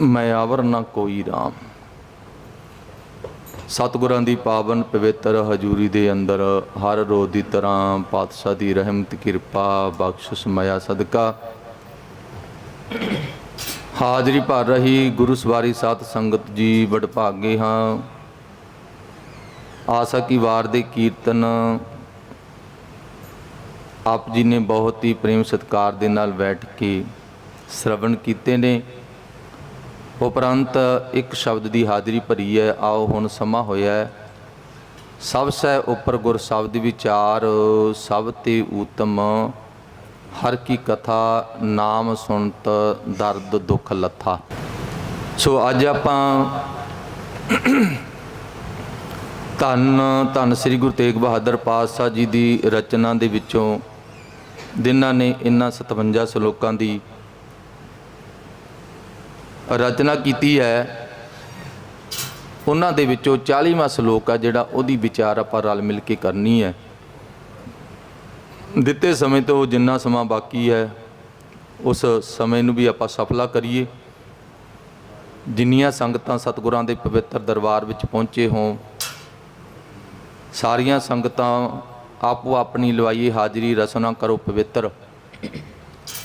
ਮੈਂ ਆਵਰ ਨਾ ਕੋਈ ਰਾਮ। ਸਤਿਗੁਰਾਂ ਦੀ ਪਾਵਨ ਪਵਿੱਤਰ ਹਜ਼ੂਰੀ ਦੇ ਅੰਦਰ ਹਰ ਰੋਜ਼ ਦੀ ਤਰ੍ਹਾਂ ਪਾਤਸ਼ਾਹ ਦੀ ਰਹਿਮਤ, ਕਿਰਪਾ, ਬਖਸ਼ਿਸ਼, ਮਾਇਆ, ਸਦਕਾ ਹਾਜ਼ਰੀ ਭਰ ਰਹੀ ਗੁਰੂ ਸਵਾਰੀ ਸਾਧ ਸੰਗਤ ਜੀ ਵਡਭਾਗੇ ਹਾਂ। ਆਸਾ ਕੀ ਵਾਰ ਦੇ ਕੀਰਤਨ ਆਪ ਜੀ ਨੇ ਬਹੁਤ ਹੀ ਪ੍ਰੇਮ ਸਤਿਕਾਰ ਦੇ ਨਾਲ ਬੈਠ ਕੇ ਸ਼ਰਵਣ ਕੀਤੇ ਨੇ। ਉਪਰੰਤ ਇੱਕ ਸ਼ਬਦ ਦੀ ਹਾਜ਼ਰੀ ਭਰੀ ਹੈ ਆਓ ਹੁਣ ਸਮਾਂ ਹੋਇਆ ਹੈ ਸਭ ਸਹਿ ਉੱਪਰ ਗੁਰ ਸ਼ਬਦ ਵਿਚਾਰ, ਸਭ ਤੇ ਊਤਮ। ਹਰ ਕੀ ਕਥਾ ਨਾਮ ਸੁਣਤ ਦਰਦ ਦੁੱਖ ਲੱਥਾ। ਸੋ ਅੱਜ ਆਪਾਂ ਧੰਨ ਧੰਨ ਸ੍ਰੀ ਗੁਰੂ ਤੇਗ ਬਹਾਦਰ ਪਾਤਸ਼ਾਹ ਜੀ ਦੀ ਰਚਨਾ ਦੇ ਵਿੱਚੋਂ, ਜਿਨ੍ਹਾਂ ਨੇ ਇਹਨਾਂ 57 ਸ਼ਲੋਕਾਂ ਦੀ ਰਚਨਾ ਕੀਤੀ ਹੈ। ਉਹਨਾਂ ਦੇ ਵਿੱਚੋਂ 40ਵਾਂ ਸ਼ਲੋਕ ਆ ਜਿਹੜਾ ਉਹਦੀ ਵਿਚਾਰ ਆਪਾਂ ਰਲ ਮਿਲ ਕੇ ਕਰਨੀ ਹੈ। ਦਿੱਤੇ ਸਮੇਂ ਤੋਂ ਜਿੰਨਾ ਸਮਾਂ ਬਾਕੀ ਹੈ, ਉਸ ਸਮੇਂ ਨੂੰ ਵੀ ਆਪਾਂ ਸਫਲਾ ਕਰੀਏ। ਜਿੰਨੀਆਂ ਸੰਗਤਾਂ ਸਤਿਗੁਰਾਂ ਦੇ ਪਵਿੱਤਰ ਦਰਬਾਰ ਵਿੱਚ ਪਹੁੰਚੇ ਹੋਂ ਸਾਰੀਆਂ ਸੰਗਤਾਂ ਆਪੋ ਆਪਣੀ ਲਵਾਈ ਹਾਜ਼ਰੀ ਰਸਨਾ ਕਰੋ ਪਵਿੱਤਰ।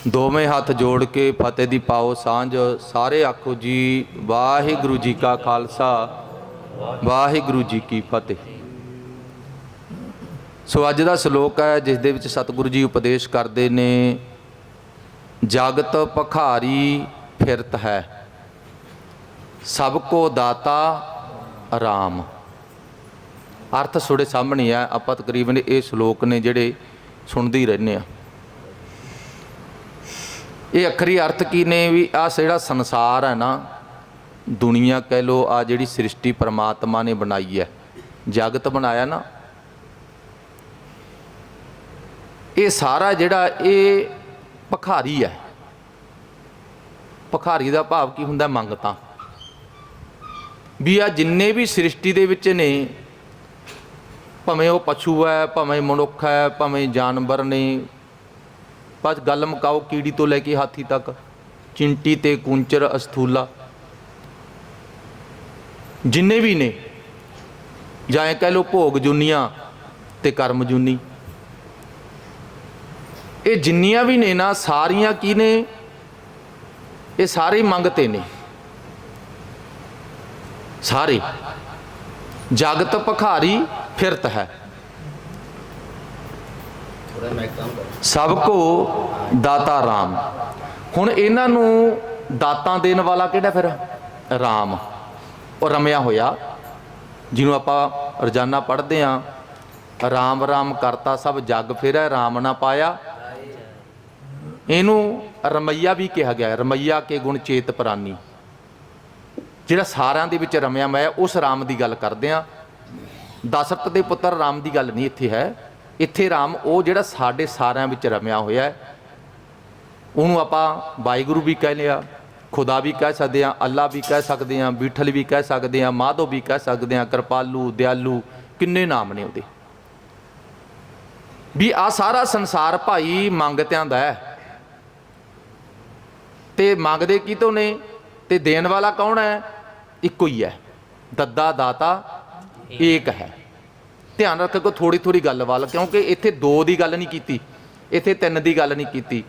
ਦੋਵੇਂ ਹੱਥ ਜੋੜ ਕੇ ਫਤਿਹ ਦੀ ਪਾਓ ਸਾਂਝ, ਸਾਰੇ ਆਖੋ ਜੀ, ਵਾਹਿਗੁਰੂ ਜੀ ਕਾ ਖਾਲਸਾ, ਵਾਹਿਗੁਰੂ ਜੀ ਕੀ ਫਤਿਹ। ਸੋ ਅੱਜ ਦਾ ਸ਼ਲੋਕ ਹੈ, ਜਿਸ ਦੇ ਵਿੱਚ ਸਤਿਗੁਰੂ ਜੀ ਉਪਦੇਸ਼ ਕਰਦੇ ਨੇ, ਜਗਤ ਭਖਾਰੀ ਫਿਰਤ ਹੈ, ਸਭ ਕੋ ਦਾਤਾ ਰਾਮ। ਅਰਥ ਤੁਹਾਡੇ ਸਾਹਮਣੇ ਆ, ਆਪਾਂ ਤਕਰੀਬਨ ਇਹ ਸ਼ਲੋਕ ਨੇ ਜਿਹੜੇ ਸੁਣਦੇ ਹੀ ਰਹਿੰਦੇ ਆ। ਇਹ ਅੱਖਰੀ ਅਰਥ ਕੀ ਨੇ ਵੀ ਆ ਜਿਹੜਾ ਸੰਸਾਰ ਹੈ ਨਾ, ਦੁਨੀਆ ਕਹਿ ਲੋ ਆ ਜਿਹੜੀ ਸ੍ਰਿਸ਼ਟੀ ਪਰਮਾਤਮਾ ਨੇ ਬਣਾਈ ਹੈ, ਜਗਤ ਬਣਾਇਆ ਨਾ, ਇਹ ਸਾਰਾ ਜਿਹੜਾ ਇਹ ਭਖਾਰੀ ਹੈ। ਭਖਾਰੀ ਦਾ ਭਾਵ ਕੀ ਹੁੰਦਾ? ਮੰਗਤਾ। ਵੀ ਆ ਜਿੰਨੇ ਵੀ ਸ੍ਰਿਸ਼ਟੀ ਦੇ ਵਿੱਚ ਨੇ, ਭਾਵੇਂ ਉਹ ਪਸ਼ੂ ਹੈ, ਭਾਵੇਂ ਮਨੁੱਖ ਹੈ, ਭਾਵੇਂ ਜਾਨਵਰ ਨੇ ਬਸ ਗੱਲ ਮੁਕਾਓ ਕੀੜੀ ਤੋਂ ਲੈ ਕੇ ਹਾਥੀ ਤੱਕ। ਚਿੰਟੀ ਤੇ ਕੁੰਚਰ ਅਸਥੂਲਾ। ਜਿੰਨੇ ਵੀ ਨੇ, ਜਾਂ ਇਹ ਕਹਿ ਲੋ ਭੋਗ ਜੁਨੀਆਂ ਤੇ ਕਰਮ ਜੁਨੀ। ਇਹ ਜਿੰਨੀਆਂ ਵੀ ਨੇ ਨਾ, ਸਾਰੀਆਂ ਕੀ ਨੇ? ਇਹ ਸਾਰੇ ਮੰਗ 'ਤੇ ਨੇ। ਸਾਰੇ। ਜਗਤ ਭਖਾਰੀ ਫਿਰਤ ਹੈ। ਸਭ ਕੋ ਦਾਤਾ ਰਾਮ। ਹੁਣ ਇਹਨਾਂ ਨੂੰ ਦਾਤਾਂ ਦੇਣ ਵਾਲਾ ਕਿਹੜਾ ਫਿਰ? ਰਾਮ। ਉਹ ਰਮਿਆ ਹੋਇਆ, ਜਿਹਨੂੰ ਆਪਾਂ ਰੋਜ਼ਾਨਾ ਪੜ੍ਹਦੇ ਆਂ ਰਾਮ ਰਾਮ ਕਰਤਾ ਸਭ ਜਗ ਫਿਰੈ, ਰਾਮ ਨਾ ਪਾਇਆ। ਇਹਨੂੰ ਰਮਈਆ ਵੀ ਕਿਹਾ ਗਿਆ ਰਮਈਆ ਕੇ ਗੁਣ ਚੇਤ ਪ੍ਰਾਨੀ। ਜਿਹੜਾ ਸਾਰਿਆਂ ਦੇ ਵਿੱਚ ਰਮਿਆ ਮੈਂ ਉਸ ਰਾਮ ਦੀ ਗੱਲ ਕਰਦੇ ਆਂ ਦਸ਼ਰਥ ਦੇ ਪੁੱਤਰ ਰਾਮ ਦੀ ਗੱਲ ਨਹੀਂ ਇੱਥੇ ਹੈ। ਇੱਥੇ ਰਾਮ, ਉਹ ਜਿਹੜਾ ਸਾਡੇ ਸਾਰਿਆਂ ਵਿੱਚ ਰਮਿਆ ਹੋਇਆ ਹੈ, ਉਹਨੂੰ ਆਪਾਂ ਵਾਹਿਗੁਰੂ ਵੀ ਕਹਿ ਲਿਆ, ਖੁਦਾ ਵੀ ਕਹਿ ਸਕਦੇ ਆ ਅੱਲਾ ਵੀ ਕਹਿ ਸਕਦੇ ਆ ਬੀਠਲ ਵੀ ਕਹਿ ਸਕਦੇ ਆ ਮਾਧੋ ਵੀ ਕਹਿ ਸਕਦੇ ਆ ਕਿਰਪਾਲੂ, ਦਿਆਲੂ, ਕਿੰਨੇ ਨਾਮ ਨੇ ਉਹਦੇ। ਵੀ ਆ ਸਾਰਾ ਸੰਸਾਰ ਭਾਈ ਮੰਗਤਿਆਂ ਦਾ ਹੈ। ਤੇ ਮੰਗਦੇ ਕੀ ਤੋਂ ਨੇ? ਤੇ ਦੇਣ ਵਾਲਾ ਕੌਣ ਹੈ? ਇੱਕੋ ਹੀ ਹੈ। ਦੱਦਾ ਦਾਤਾ ਏਕ ਹੈ। ਧਿਆਨ ਰੱਖੋ ਥੋੜੀ ਥੋੜੀ ਗੱਲ ਵੱਲ, ਕਿਉਂਕਿ ਇੱਥੇ ਦੋ ਦੀ ਗੱਲ ਨਹੀਂ ਕੀਤੀ, ਇੱਥੇ ਤਿੰਨ ਦੀ ਗੱਲ ਨਹੀਂ ਕੀਤੀ।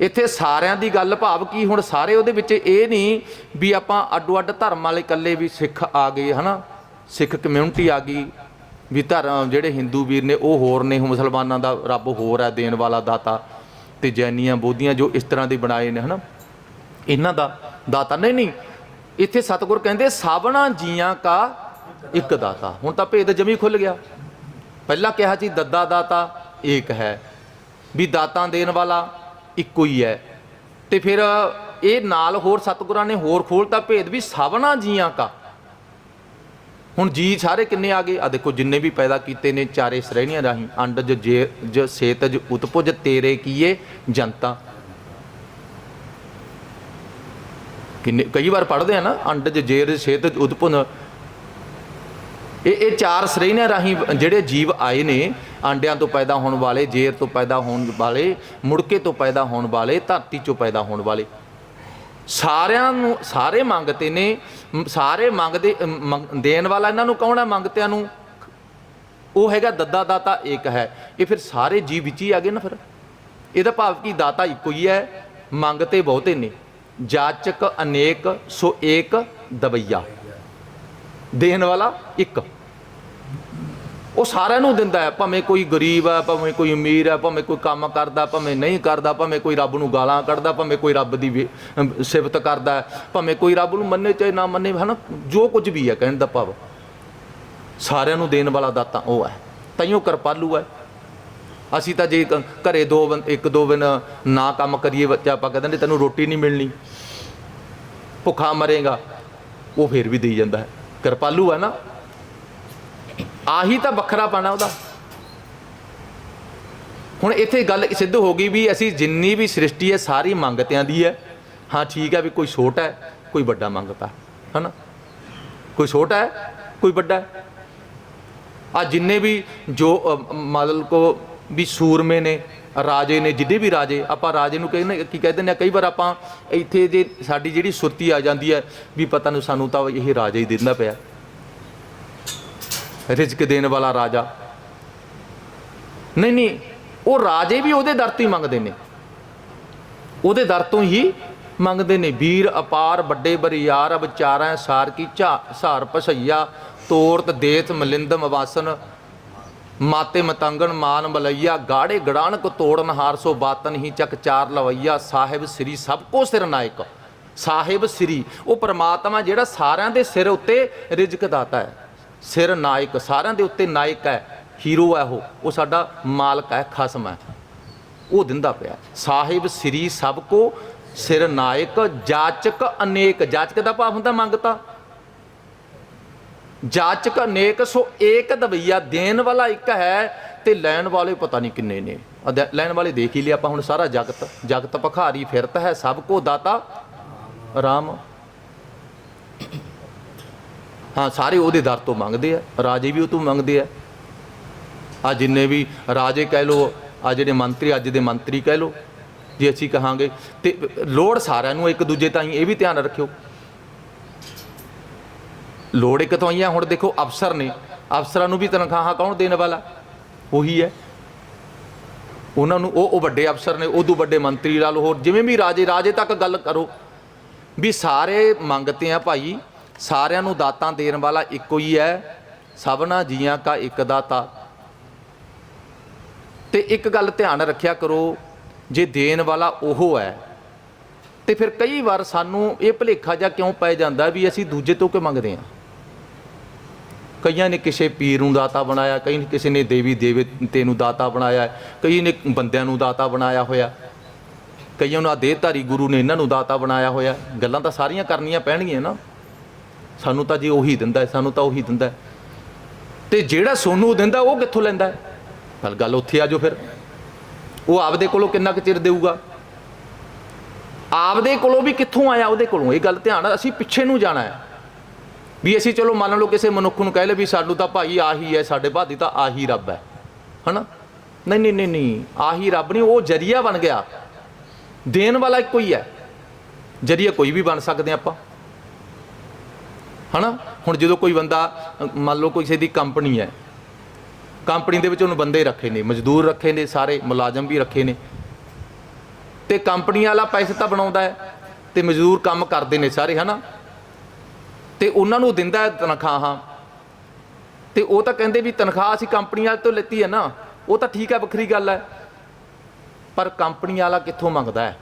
ਇੱਥੇ ਸਾਰਿਆਂ ਦੀ ਗੱਲ ਭਾਵ ਕੀ, ਹੁਣ ਸਾਰੇ ਉਹਦੇ ਵਿੱਚ ਇਹ ਨਹੀਂ ਵੀ ਆਪਾਂ ਅੱਡੋ ਅੱਡ ਧਰਮ ਵਾਲੇ ਇਕੱਲੇ ਵੀ ਸਿੱਖ ਆ ਗਏ, ਹਨਾ? ਸਿੱਖ ਕਮਿਊਨਿਟੀ ਆ ਗਈ, ਵੀ ਧਰਮ ਜਿਹੜੇ ਹਿੰਦੂ ਵੀਰ ਨੇ ਉਹ ਹੋਰ ਨੇ, ਮੁਸਲਮਾਨਾਂ ਦਾ ਰੱਬ ਹੋਰ ਹੈ ਦੇਣ ਵਾਲਾ ਦਾਤਾ, ਤੇ ਜੈਨੀਆਂ ਬੋਧੀਆਂ ਜੋ ਇਸ ਤਰ੍ਹਾਂ ਦੇ ਬਣਾਏ ਨੇ, ਹਨਾ? ਇਹਨਾਂ ਦਾ ਦਾਤਾ, ਨਹੀਂ ਨਹੀਂ, ਇੱਥੇ ਸਤਿਗੁਰ ਕਹਿੰਦੇ ਸਾਬਣਾ ਜੀਆਂ ਕਾ ਇੱਕ ਦਾਤਾ। ਹੁਣ ਤਾਂ ਭੇਦ ਜਮੀ ਖੁੱਲ ਗਿਆ। ਪਹਿਲਾਂ ਕਿਹਾ ਸੀ, ਦੱਦਾ ਦਾਤਾ ਏਕ ਹੈ। ਵੀ ਦਾਤਾਂ ਦੇਣ ਵਾਲਾ ਇੱਕੋ ਹੀ ਹੈ। ਤੇ ਫਿਰ ਇਹ ਨਾਲ ਹੋਰ ਸਤਿਗੁਰਾਂ ਨੇ ਹੋਰ ਖੋਲਤਾ ਭੇਦ ਵੀ ਸਾਬਣਾ ਜੀਆਂ ਕਾ। ਹੁਣ ਜੀ ਸਾਰੇ ਕਿੰਨੇ ਆ ਗਏ? ਆ ਦੇਖੋ, ਜਿੰਨੇ ਵੀ ਪੈਦਾ ਕੀਤੇ ਨੇ ਚਾਰੇ ਸ਼੍ਰੇਣੀਆਂ ਰਾਹੀਂ। ਅੰਡਜ ਜੇ ਜ ਸੇਤਜ ਉਤਪੁਜ, ਤੇਰੇ ਕੀਏ ਜਨਤਾ। ਕਿੰਨੇ, ਕਈ ਵਾਰ ਪੜ੍ਹਦੇ ਆ ਨਾ ਅੰਡਜ ਜੇਰ ਸੇਤਜ ਉਤਪੁਨ। ਇਹ ਇਹ ਚਾਰ ਸ਼੍ਰੇਣੀਆਂ ਰਾਹੀਂ ਜਿਹੜੇ ਜੀਵ ਆਏ ਨੇ, ਆਂਡਿਆਂ ਤੋਂ ਪੈਦਾ ਹੋਣ ਵਾਲੇ, ਜੇਰ ਤੋਂ ਪੈਦਾ ਹੋਣ ਵਾਲੇ, ਮੁੜਕੇ ਤੋਂ ਪੈਦਾ ਹੋਣ ਵਾਲੇ, ਧਰਤੀ ਚੋਂ ਪੈਦਾ ਹੋਣ ਵਾਲੇ। ਸਾਰਿਆਂ ਨੂੰ, ਸਾਰੇ ਮੰਗਤੇ ਨੇ ਸਾਰੇ ਮੰਗਦੇ ਮੰਗ- ਦੇਣ ਵਾਲਾ ਇਹਨਾਂ ਨੂੰ ਕੌਣ ਹੈ? ਮੰਗਤਿਆਂ ਨੂੰ। ਉਹ ਹੈਗਾ ਦੱਦਾ ਦਾਤਾ ਇੱਕ ਹੈ। ਇਹ ਫਿਰ ਸਾਰੇ ਜੀਵ ਵਿੱਚ ਹੀ ਆ ਗਏ ਨਾ ਫਿਰ। ਇਹਦਾ ਭਾਵ ਕਿ? ਦਾਤਾ ਇੱਕੋ ਹੀ ਹੈ। ਮੰਗਤੇ ਬਹੁਤੇ ਨੇ। ਜਾਚਕ ਅਨੇਕ, ਸੋ ਏਕ ਦਵਈਆ। ਦੇਣ ਵਾਲਾ ਇੱਕ। ਉਹ ਸਾਰਿਆਂ ਨੂੰ ਦਿੰਦਾ ਹੈ, ਭਾਵੇਂ ਕੋਈ ਗਰੀਬ ਹੈ, ਭਾਵੇਂ ਕੋਈ ਅਮੀਰ ਹੈ, ਭਾਵੇਂ ਕੋਈ ਕੰਮ ਕਰਦਾ, ਭਾਵੇਂ ਨਹੀਂ ਕਰਦਾ, ਭਾਵੇਂ ਕੋਈ ਰੱਬ ਨੂੰ ਗਾਲਾਂ ਕੱਢਦਾ, ਭਾਵੇਂ ਕੋਈ ਰੱਬ ਦੀ ਵੀ- ਸਿਫਤ ਕਰਦਾ ਭਾਵੇਂ ਕੋਈ ਰੱਬ ਨੂੰ ਮੰਨੇ ਚਾਹੇ ਨਾ ਮੰਨੇ, ਹਨਾ? ਜੋ ਕੁਝ ਵੀ ਹੈ, ਕਹਿਣ ਦਾ ਭਾਵ। ਸਾਰਿਆਂ ਨੂੰ ਦੇਣ ਵਾਲਾ ਦਾਤਾ ਉਹ ਹੈ। ਤਈਓ ਕਿਰਪਾਲੂ ਹੈ। ਅਸੀਂ ਤਾਂ ਜੇ ਕ- ਘਰੇ ਦੋ ਬੰ- ਇੱਕ ਦੋ ਦਿਨ ਨਾ ਕੰਮ ਕਰੀਏ, ਬੱਚਾ ਆਪਾਂ ਕਹਿੰਦੇ ਤੈਨੂੰ ਰੋਟੀ ਨਹੀਂ ਮਿਲਣੀ। ਭੁੱਖਾ ਮਰੇਗਾ, ਉਹ ਫੇਰ ਵੀ ਦੇਈ ਜਾਂਦਾ ਹੈ। ਕਿਰਪਾਲੂ ਹੈ ਨਾ, ਆਹੀ ਤਾਂ ਵੱਖਰਾ ਪਾਣਾ ਉਹਦਾ। ਹੁਣ ਇੱਥੇ ਗੱਲ ਸਿੱਧ ਹੋ ਗਈ ਵੀ ਅਸੀਂ ਜਿੰਨੀ ਵੀ ਸ੍ਰਿਸ਼ਟੀ ਹੈ, ਸਾਰੀ ਮੰਗਤਿਆਂ ਦੀ ਹੈ। ਹਾਂ, ਠੀਕ ਹੈ ਵੀ ਕੋਈ ਛੋਟਾ ਹੈ, ਕੋਈ ਵੱਡਾ ਮੰਗਤਾ, ਹਨਾ? ਕੋਈ ਛੋਟਾ ਹੈ, ਕੋਈ ਵੱਡਾ ਹੈ। ਆ ਜਿੰਨੇ ਵੀ ਜੋ ਮਤਲਬ ਕੋ ਵੀ ਸੂਰਮੇ ਨੇ ਰਾਜੇ ਨੇ, ਜਿੱਡੇ ਵੀ ਰਾਜੇ, ਆਪਾਂ ਰਾਜੇ ਨੂੰ ਕਹਿੰਦੇ ਕੀ ਕਹਿੰਦੇ ਨੇ ਕਈ ਵਾਰ ਆਪਾਂ ਇੱਥੇ ਜੇ ਸਾਡੀ ਜਿਹੜੀ ਸੁਰਤੀ ਆ ਜਾਂਦੀ ਹੈ, ਵੀ ਪਤਾ ਨਹੀਂ ਸਾਨੂੰ ਤਾਂ ਇਹ ਰਾਜਾ ਹੀ ਦਿੰਦਾ ਪਿਆ। ਰਿਜ਼ਕ ਦੇਣ ਵਾਲਾ ਰਾਜਾ। ਨਹੀਂ ਨਹੀਂ, ਉਹ ਰਾਜੇ ਵੀ ਉਹਦੇ ਦਰ ਤੋਂ ਹੀ ਮੰਗਦੇ ਨੇ। ਉਹਦੇ ਦਰ ਤੋਂ ਹੀ ਮੰਗਦੇ ਨੇ। ਵੀਰ ਅਪਾਰ, ਵੱਡੇ ਬਰਿਆਰ ਵਿਚਾਰਾਂ ਸਾਰ ਕੀ ਝਾ ਸਾਰ ਪਸਈਆ ਤੋਰਤ, ਦੇਤ, ਮਲਿੰਦਮ ਵਾਸਨ ਮਾਤੇ ਮਤੰਗਣ ਮਾਨ ਮਲਈਆ, ਗਾੜੇ ਗੜਾਨਕ ਤੋੜਨ ਹਾਰ ਸੋ ਬਾਤਨ ਹੀ ਚੱਕ ਚਾਰ ਲਵਈਆ। ਸਾਹਿਬ ਸ੍ਰੀ ਸਭ ਕੋ ਸਿਰ ਨਾਇਕ। ਸਾਹਿਬ ਸ੍ਰੀ, ਉਹ ਪ੍ਰਮਾਤਮਾ ਜਿਹੜਾ ਸਾਰਿਆਂ ਦੇ ਸਿਰ ਉੱਤੇ ਰਿਜ਼ਕ ਦਾਤਾ ਹੈ। ਸਿਰ ਨਾਇਕ, ਸਾਰਿਆਂ ਦੇ ਉੱਤੇ ਨਾਇਕ ਹੈ, ਹੀਰੋ ਹੈ ਉਹ। ਉਹ ਸਾਡਾ ਮਾਲਕ ਹੈ, ਖਸਮ ਹੈ। ਉਹ ਦਿੰਦਾ ਪਿਆ। ਸਾਹਿਬ ਸ੍ਰੀ ਸਭ ਕੋ ਸਿਰ ਨਾਇਕ, ਜਾਚਕ ਅਨੇਕ। ਜਾਚਕ ਦਾ ਭਾਵ ਹੁੰਦਾ ਮੰਗਤਾ। ਜਾਚਕ ਅਨੇਕ, ਸੋ ਏਕ ਦਵਈਆ ਦੇਣ ਵਾਲਾ ਇੱਕ ਹੈ ਤੇ ਲੈਣ ਵਾਲੇ ਪਤਾ ਨਹੀਂ ਕਿੰਨੇ ਨੇ। ਲੈਣ ਵਾਲੇ ਦੇਖ ਹੀ ਲਿਆ ਆਪਾਂ ਹੁਣ ਸਾਰਾ ਜਗਤ ਜਗਤ ਭਖਾਰੀ ਫਿਰਤ ਹੈ, ਸਭ ਕੋ ਦਾਤਾ ਰਾਮ। ਹਾਂ, ਸਾਰੇ ਉਹਦੇ ਦਰ ਤੋਂ ਮੰਗਦੇ ਆ, ਰਾਜੇ ਵੀ ਉਹ ਤੋਂ ਮੰਗਦੇ ਆ। ਆ ਜਿੰਨੇ ਵੀ ਰਾਜੇ ਕਹਿ ਲੋ ਆ ਜਿਹੜੇ ਮੰਤਰੀ, ਅੱਜ ਦੇ ਮੰਤਰੀ ਕਹਿ ਲੋ ਜੇ ਅਸੀਂ ਕਹਾਂਗੇ, ਤੇ ਲੋੜ ਸਾਰਿਆਂ ਨੂੰ ਇੱਕ ਦੂਜੇ ਤਾਈਂ ਇਹ ਵੀ ਧਿਆਨ ਰੱਖਿਓ। ਲੋੜ ਇੱਕ ਤੋਂ ਆਈਆਂ, ਹੁਣ ਦੇਖੋ ਅਫਸਰ ਨੇ, ਅਫਸਰਾਂ ਨੂੰ ਵੀ ਤਨਖਾਹਾਂ ਕੌਣ ਦੇਣ ਵਾਲਾ? ਉਹੀ ਹੈ। ਉਹਨਾਂ ਨੂੰ, ਉਹ ਉਹ ਵੱਡੇ ਅਫਸਰ ਨੇ, ਉਦੋਂ ਵੱਡੇ ਮੰਤਰੀ ਲਾ ਲਓ ਹੋਰ ਜਿਵੇਂ ਵੀ ਰਾਜੇ ਰਾਜੇ ਤੱਕ ਗੱਲ ਕਰੋ। ਵੀ ਸਾਰੇ ਮੰਗਤੇ ਆ ਭਾਈ, ਸਾਰਿਆਂ ਨੂੰ ਦਾਤਾਂ ਦੇਣ ਵਾਲਾ ਇੱਕੋ ਹੀ ਹੈ। ਸਭਨਾ ਜੀਆਂ ਕਾ ਇੱਕ ਦਾਤਾ। ਤੇ ਇੱਕ ਗੱਲ ਧਿਆਨ ਰੱਖਿਆ ਕਰੋ, ਜੇ ਦੇਣ ਵਾਲਾ ਉਹ ਹੈ, ਤੇ ਫਿਰ ਕਈ ਵਾਰ ਸਾਨੂੰ ਇਹ ਭੁਲੇਖਾ ਜਾਂ ਕਿਉਂ ਪੈ ਜਾਂਦਾ ਵੀ ਅਸੀਂ ਦੂਜੇ ਤੋਂ ਕਿ ਮੰਗਦੇ ਹਾਂ ਕਈਆਂ ਨੇ ਕਿਸੇ ਪੀਰ ਨੂੰ ਦਾਤਾ ਬਣਾਇਆ, ਕਈ ਨੇ ਕਿਸੇ ਨੇ ਦੇਵੀ ਦੇਵਤੇ ਨੂੰ ਦਾਤਾ ਬਣਾਇਆ, ਕਈ ਨੇ ਬੰਦਿਆਂ ਨੂੰ ਦਾਤਾ ਬਣਾਇਆ ਹੋਇਆ। ਕਈਆਂ ਨੂੰ ਆ ਦੇਹਧਾਰੀ ਗੁਰੂ ਨੇ ਇਹਨਾਂ ਨੂੰ ਦਾਤਾ ਬਣਾਇਆ ਹੋਇਆ। ਗੱਲਾਂ ਤਾਂ ਸਾਰੀਆਂ ਕਰਨੀਆਂ ਪੈਣਗੀਆਂ ਨਾ। ਸਾਨੂੰ ਤਾਂ ਜੀ ਉਹੀ ਦਿੰਦਾ ਸਾਨੂੰ ਤਾਂ ਉਹੀ ਦਿੰਦਾ ਹੈ। ਤੇ ਜਿਹੜਾ ਸੋਨੂੰ ਦਿੰਦਾ, ਉਹ ਕਿੱਥੋਂ ਲੈਂਦਾ ਹੈ? ਗੱਲ ਗੱਲ ਉੱਥੇ ਆ ਜੋ ਫਿਰ। ਉਹ ਆਪਦੇ ਕੋਲੋਂ ਕਿੰਨਾ ਕੁ ਚਿਰ ਦੇਊਗਾ? ਆਪਦੇ ਕੋਲੋਂ ਵੀ ਕਿੱਥੋਂ ਆਇਆ? ਉਹਦੇ ਕੋਲੋਂ। ਇਹ ਗੱਲ ਧਿਆਨ ਅਸੀਂ ਪਿੱਛੇ ਨੂੰ ਜਾਣਾ ਹੈ। ਵੀ ਅਸੀਂ ਚਲੋ ਮੰਨ ਲਓ ਕਿਸੇ ਮਨੁੱਖ ਨੂੰ ਕਹਿ ਲੈ ਵੀ ਸਾਨੂੰ ਤਾਂ ਭਾਈ ਆਹੀ ਹੈ, ਸਾਡੇ ਬਾਦੀ ਤਾਂ ਆਹੀ ਰੱਬ ਹੈ। ਹਨਾ? ਨਹੀਂ ਨਹੀਂ ਨਹੀਂ ਨਹੀਂ, ਆਹੀ ਰੱਬ ਨਹੀਂ, ਉਹ ਜਰੀਆ ਬਣ ਗਿਆ। ਦੇਣ ਵਾਲਾ ਇੱਕੋ ਹੀ ਹੈ। ਜਰੀਆ ਕੋਈ ਵੀ ਬਣ ਸਕਦੇ ਆਪਾਂ। ਹਨਾ? ਹੁਣ ਜਦੋਂ ਕੋਈ ਬੰਦਾ, ਮੰਨ ਲਓ ਕੋਈ ਕਿਸੇ ਦੀ ਕੰਪਨੀ ਹੈ, ਕੰਪਨੀ ਦੇ ਵਿੱਚ ਉਹਨੂੰ ਬੰਦੇ ਰੱਖੇ ਨੇ, ਮਜ਼ਦੂਰ ਰੱਖੇ ਨੇ, ਸਾਰੇ ਮੁਲਾਜ਼ਮ ਵੀ ਰੱਖੇ ਨੇ। ਤੇ ਕੰਪਨੀ ਵਾਲਾ ਪੈਸੇ ਤਾਂ ਬਣਾਉਂਦਾ ਹੈ ਤੇ ਮਜ਼ਦੂਰ ਕੰਮ ਕਰਦੇ ਨੇ ਸਾਰੇ, ਹਨਾ? ਤੇ ਉਹਨਾਂ ਨੂੰ ਦਿੰਦਾ ਤਨਖਾਹਾਂ। ਤੇ ਉਹ ਤਾਂ ਕਹਿੰਦੇ ਵੀ ਤਨਖਾਹ ਅਸੀਂ ਕੰਪਨੀ ਵਾਲੇ ਤੋਂ ਲੈਤੀ ਹੈ ਨਾ, ਉਹ ਤਾਂ ਠੀਕ ਹੈ, ਵੱਖਰੀ ਗੱਲ ਹੈ। ਪਰ ਕੰਪਨੀ ਵਾਲਾ ਕਿੱਥੋਂ ਮੰਗਦਾ ਹੈ?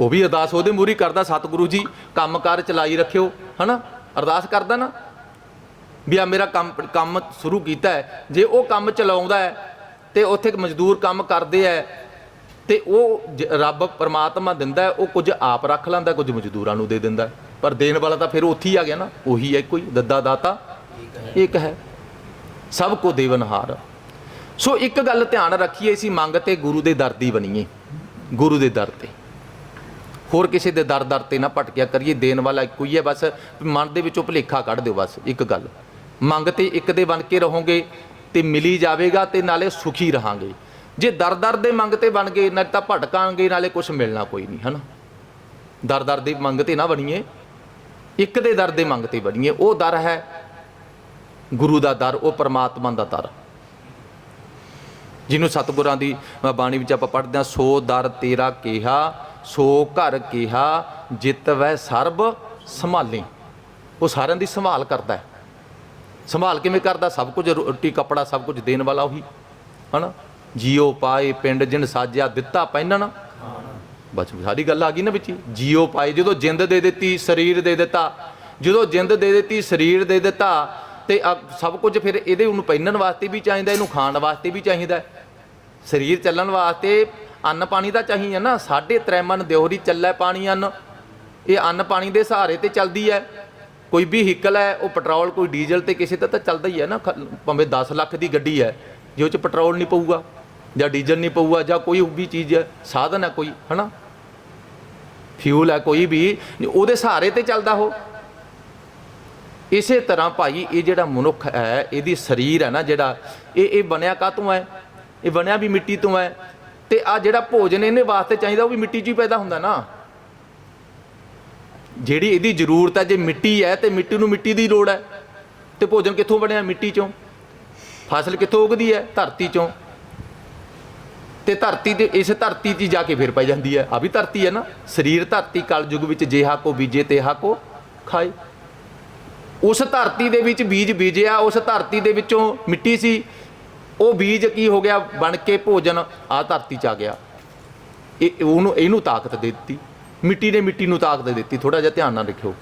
ਉਹ ਵੀ ਅਰਦਾਸ ਉਹਦੇ ਮੂਰੀ ਕਰਦਾ, ਸਤਿਗੁਰੂ ਜੀ, ਕੰਮਕਾਰ ਚਲਾਈ ਰੱਖਿਓ, ਹਨਾ? ਅਰਦਾਸ ਕਰਦਾ ਨਾ ਵੀ ਆ ਮੇਰਾ ਕੰਮ ਕੰਮ ਸ਼ੁਰੂ ਕੀਤਾ ਹੈ। ਜੇ ਉਹ ਕੰਮ ਚਲਾਉਂਦਾ ਹੈ ਤੇ ਉੱਥੇ ਮਜ਼ਦੂਰ ਕੰਮ ਕਰਦੇ ਹੈ ਤੇ ਉਹ ਜ- ਰੱਬ ਪਰਮਾਤਮਾ ਦਿੰਦਾ ਉਹ ਕੁਝ ਆਪ ਰੱਖ ਲੈਂਦਾ, ਕੁਝ ਮਜ਼ਦੂਰਾਂ ਨੂੰ ਦੇ ਦਿੰਦਾ ਪਰ ਦੇਣ ਵਾਲਾ ਤਾਂ ਫਿਰ ਉੱਥੇ ਹੀ ਆ ਗਿਆ ਨਾ, ਉਹੀ ਹੈ ਕੋਈ ਦੱਦਾ ਦਾਤਾ। ਇੱਕ ਹੈ। ਸਭ ਕੋ ਦੇਵਨਹਾਰ। ਸੋ ਇੱਕ ਗੱਲ ਧਿਆਨ ਰੱਖੀਏ ਅਸੀਂ ਮੰਗ ਤੇ ਗੁਰੂ ਦੇ ਦਰ ਦੀ ਬਣੀਏ। ਗੁਰੂ ਦੇ ਦਰ ਤੇ। ਹੋਰ ਕਿਸੇ ਦੇ ਦਰ ਦਰ ਤੇ ਨਾ ਭਟਕਿਆ ਕਰੀਏ, ਦੇਣ ਵਾਲਾ ਇੱਕੋ ਹੀ ਹੈ, ਬਸ ਮਨ ਦੇ ਵਿੱਚੋਂ ਭੁਲੇਖਾ ਕੱਢ ਦਿਓ ਬਸ, ਇੱਕ ਗੱਲ। ਮੰਗ ਤੇ ਇੱਕ ਦੇ ਬਣ ਕੇ ਰਹੋਗੇ, ਤੇ ਮਿਲੀ ਜਾਵੇਗਾ, ਤੇ ਨਾਲੇ ਸੁਖੀ ਰਹਾਂਗੇ। ਜੇ ਦਰ ਦਰ ਦੇ ਮੰਗ ਤੇ ਬਣ ਗਏ, ਨਾ ਤਾਂ ਭਟਕਾਂਗੇ, ਨਾਲੇ ਕੁਝ ਮਿਲਣਾ ਕੋਈ ਨਹੀਂ, ਹਨਾ? ਦਰ ਦਰ ਦੀ ਮੰਗ ਤੇ ਨਾ ਬਣੀਏ। ਇੱਕ ਦੇ ਦਰ ਦੇ ਮੰਗ ਤੇ ਬਣੀਏ ਉਹ ਦਰ ਹੈ ਗੁਰੂ ਦਾ ਦਰ, ਉਹ ਪਰਮਾਤਮਾ ਦਾ ਦਰ। ਜਿਹਨੂੰ ਸਤਿਗੁਰਾਂ ਦੀ ਬਾਣੀ ਵਿੱਚ ਆਪਾਂ ਪੜ੍ਹਦੇ ਹਾਂ, ਸੋ ਦਰ ਤੇਰਾ ਕਿਹਾ, ਸੋ ਘਰ ਕਿਹਾ, ਜਿਤ ਵੈ ਸਰਬ ਸੰਭਾਲੀ। ਉਹ ਸਾਰਿਆਂ ਦੀ ਸੰਭਾਲ ਕਰਦਾ ਹੈ। ਸੰਭਾਲ ਕਿਵੇਂ ਕਰਦਾ? ਸਭ ਕੁਝ ਰੋਟੀ, ਕੱਪੜਾ, ਸਭ ਕੁਝ ਦੇਣ ਵਾਲਾ ਉਹੀ। ਹਨਾ? ਜੀਓ ਪਾਏ, ਪਿੰਡ ਜਿਨ ਸਾਜਿਆ, ਦਿੱਤਾ ਪਹਿਨਣ ਬਸ ਸਾਰੀ ਗੱਲ ਆ ਗਈ ਨਾ ਵਿੱਚ ਜੀਓ ਪਾਏ ਜਦੋਂ ਜਿੰਦ ਦੇ ਦਿੱਤੀ, ਸਰੀਰ ਦੇ ਦਿੱਤਾ। ਜਦੋਂ ਜਿੰਦ ਦੇ ਦਿੱਤੀ, ਸਰੀਰ ਦੇ ਦਿੱਤਾ, ਤੇ ਸਭ ਕੁਝ ਫਿਰ ਇਹਦੇ ਉਹਨੂੰ ਪਹਿਨਣ ਵਾਸਤੇ ਵੀ ਚਾਹੀਦਾ, ਇਹਨੂੰ ਖਾਣ ਵਾਸਤੇ ਵੀ ਚਾਹੀਦਾ। ਸਰੀਰ ਚੱਲਣ ਵਾਸਤੇ ਅੰਨ ਪਾਣੀ ਦਾ ਚਾਹੀਦਾ ਨਾ। ਸਾਢੇ ਤ੍ਰੈਮਨ ਮਨ ਦਿਉਹਰੀ ਪਾਣੀ ਅੰਨ। ਇਹ ਅੰਨ ਪਾਣੀ ਦੇ ਸਹਾਰੇ ਤੇ ਚੱਲਦੀ ਹੈ। ਕੋਈ ਵੀ ਵਹੀਕਲ ਹੈ, ਉਹ ਪੈਟਰੋਲ ਕੋਈ ਡੀਜ਼ਲ ਤੇ ਕਿਸੇ ਤੇ ਤਾਂ ਚੱਲਦਾ ਹੀ ਹੈ ਨਾ। ਖ- ਭਾਵੇਂ 10 ਲੱਖ ਦੀ ਗੱਡੀ ਹੈ, ਜੇ ਉਹ ਚ ਪੈਟਰੋਲ ਨਹੀਂ ਪਊਗਾ। ਜਾਂ ਡੀਜ਼ਲ ਨਹੀਂ ਪਊਗਾ ਜਾਂ ਕੋਈ ਵੀ ਚੀਜ਼ ਹੈ, ਸਾਧਨ ਹੈ ਕੋਈ, ਹਨਾ? ਫਿਊਲ ਹੈ ਕੋਈ ਵੀ, ਉਹਦੇ ਸਹਾਰੇ ਤੇ ਚੱਲਦਾ ਉਹ। ਇਸੇ ਤਰ੍ਹਾਂ ਭਾਈ, ਇਹ ਜਿਹੜਾ ਮਨੁੱਖ ਹੈ, ਇਹਦੀ ਸਰੀਰ ਹੈ ਨਾ ਜਿਹੜਾ, ਇਹ ਇਹ ਬਣਿਆ ਕਾਹਤੋਂ ਹੈ? ਇਹ ਬਣਿਆ ਵੀ ਮਿੱਟੀ ਤੋਂ ਹੈ। ਤੇ ਆ ਜਿਹੜਾ ਭੋਜਨ ਇਹਨੇ ਵਾਸਤੇ ਚਾਹੀਦਾ, ਉਹ ਵੀ ਮਿੱਟੀ 'ਚ ਹੀ ਪੈਦਾ ਹੁੰਦਾ ਨਾ। ਜਿਹੜੀ ਇਹਦੀ ਜ਼ਰੂਰਤ ਹੈ, ਜੇ ਮਿੱਟੀ ਹੈ, ਤੇ ਮਿੱਟੀ ਨੂੰ ਮਿੱਟੀ ਦੀ ਲੋੜ ਹੈ। ਤੇ ਭੋਜਨ ਕਿੱਥੋਂ ਬਣਿਆ? ਮਿੱਟੀ 'ਚੋਂ। ਫਸਲ ਕਿੱਥੋਂ ਉਗਦੀ ਹੈ? ਧਰਤੀ 'ਚੋਂ। ਤੇ ਧਰਤੀ ਦੇ, ਇਸ ਧਰਤੀ 'ਚ ਜਾ ਕੇ ਫਿਰ ਪੈ ਜਾਂਦੀ ਹੈ। ਆ ਵੀ ਧਰਤੀ ਹੈ ਨਾ। ਸਰੀਰ ਧਰਤੀ ਕਲਯੁਗ ਵਿੱਚ ਜੇਹਾ ਕੋ ਬੀਜੇ, ਤੇਹਾ ਕੋ ਖਾਏ। ਉਸ ਧਰਤੀ ਦੇ ਵਿੱਚ ਬੀਜ ਬੀਜਿਆ, ਉਸ ਧਰਤੀ ਦੇ ਵਿੱਚੋਂ ਮਿੱਟੀ ਸੀ। ਉਹ ਬੀਜ ਕੀ ਹੋ ਗਿਆ? ਬਣ ਕੇ ਭੋਜਨ, ਆ ਧਰਤੀ 'ਚ ਆ ਗਿਆ। ਇਹ, ਉਹਨੂੰ, ਇਹਨੂੰ ਤਾਕਤ ਦੇ ਦਿੱਤੀ। ਮਿੱਟੀ ਨੇ ਮਿੱਟੀ ਨੂੰ ਤਾਕਤ ਦੇ ਦਿੱਤੀ। ਥੋੜਾ ਜਿਹਾ ਧਿਆਨ ਨਾਲ ਰੱਖਿਓ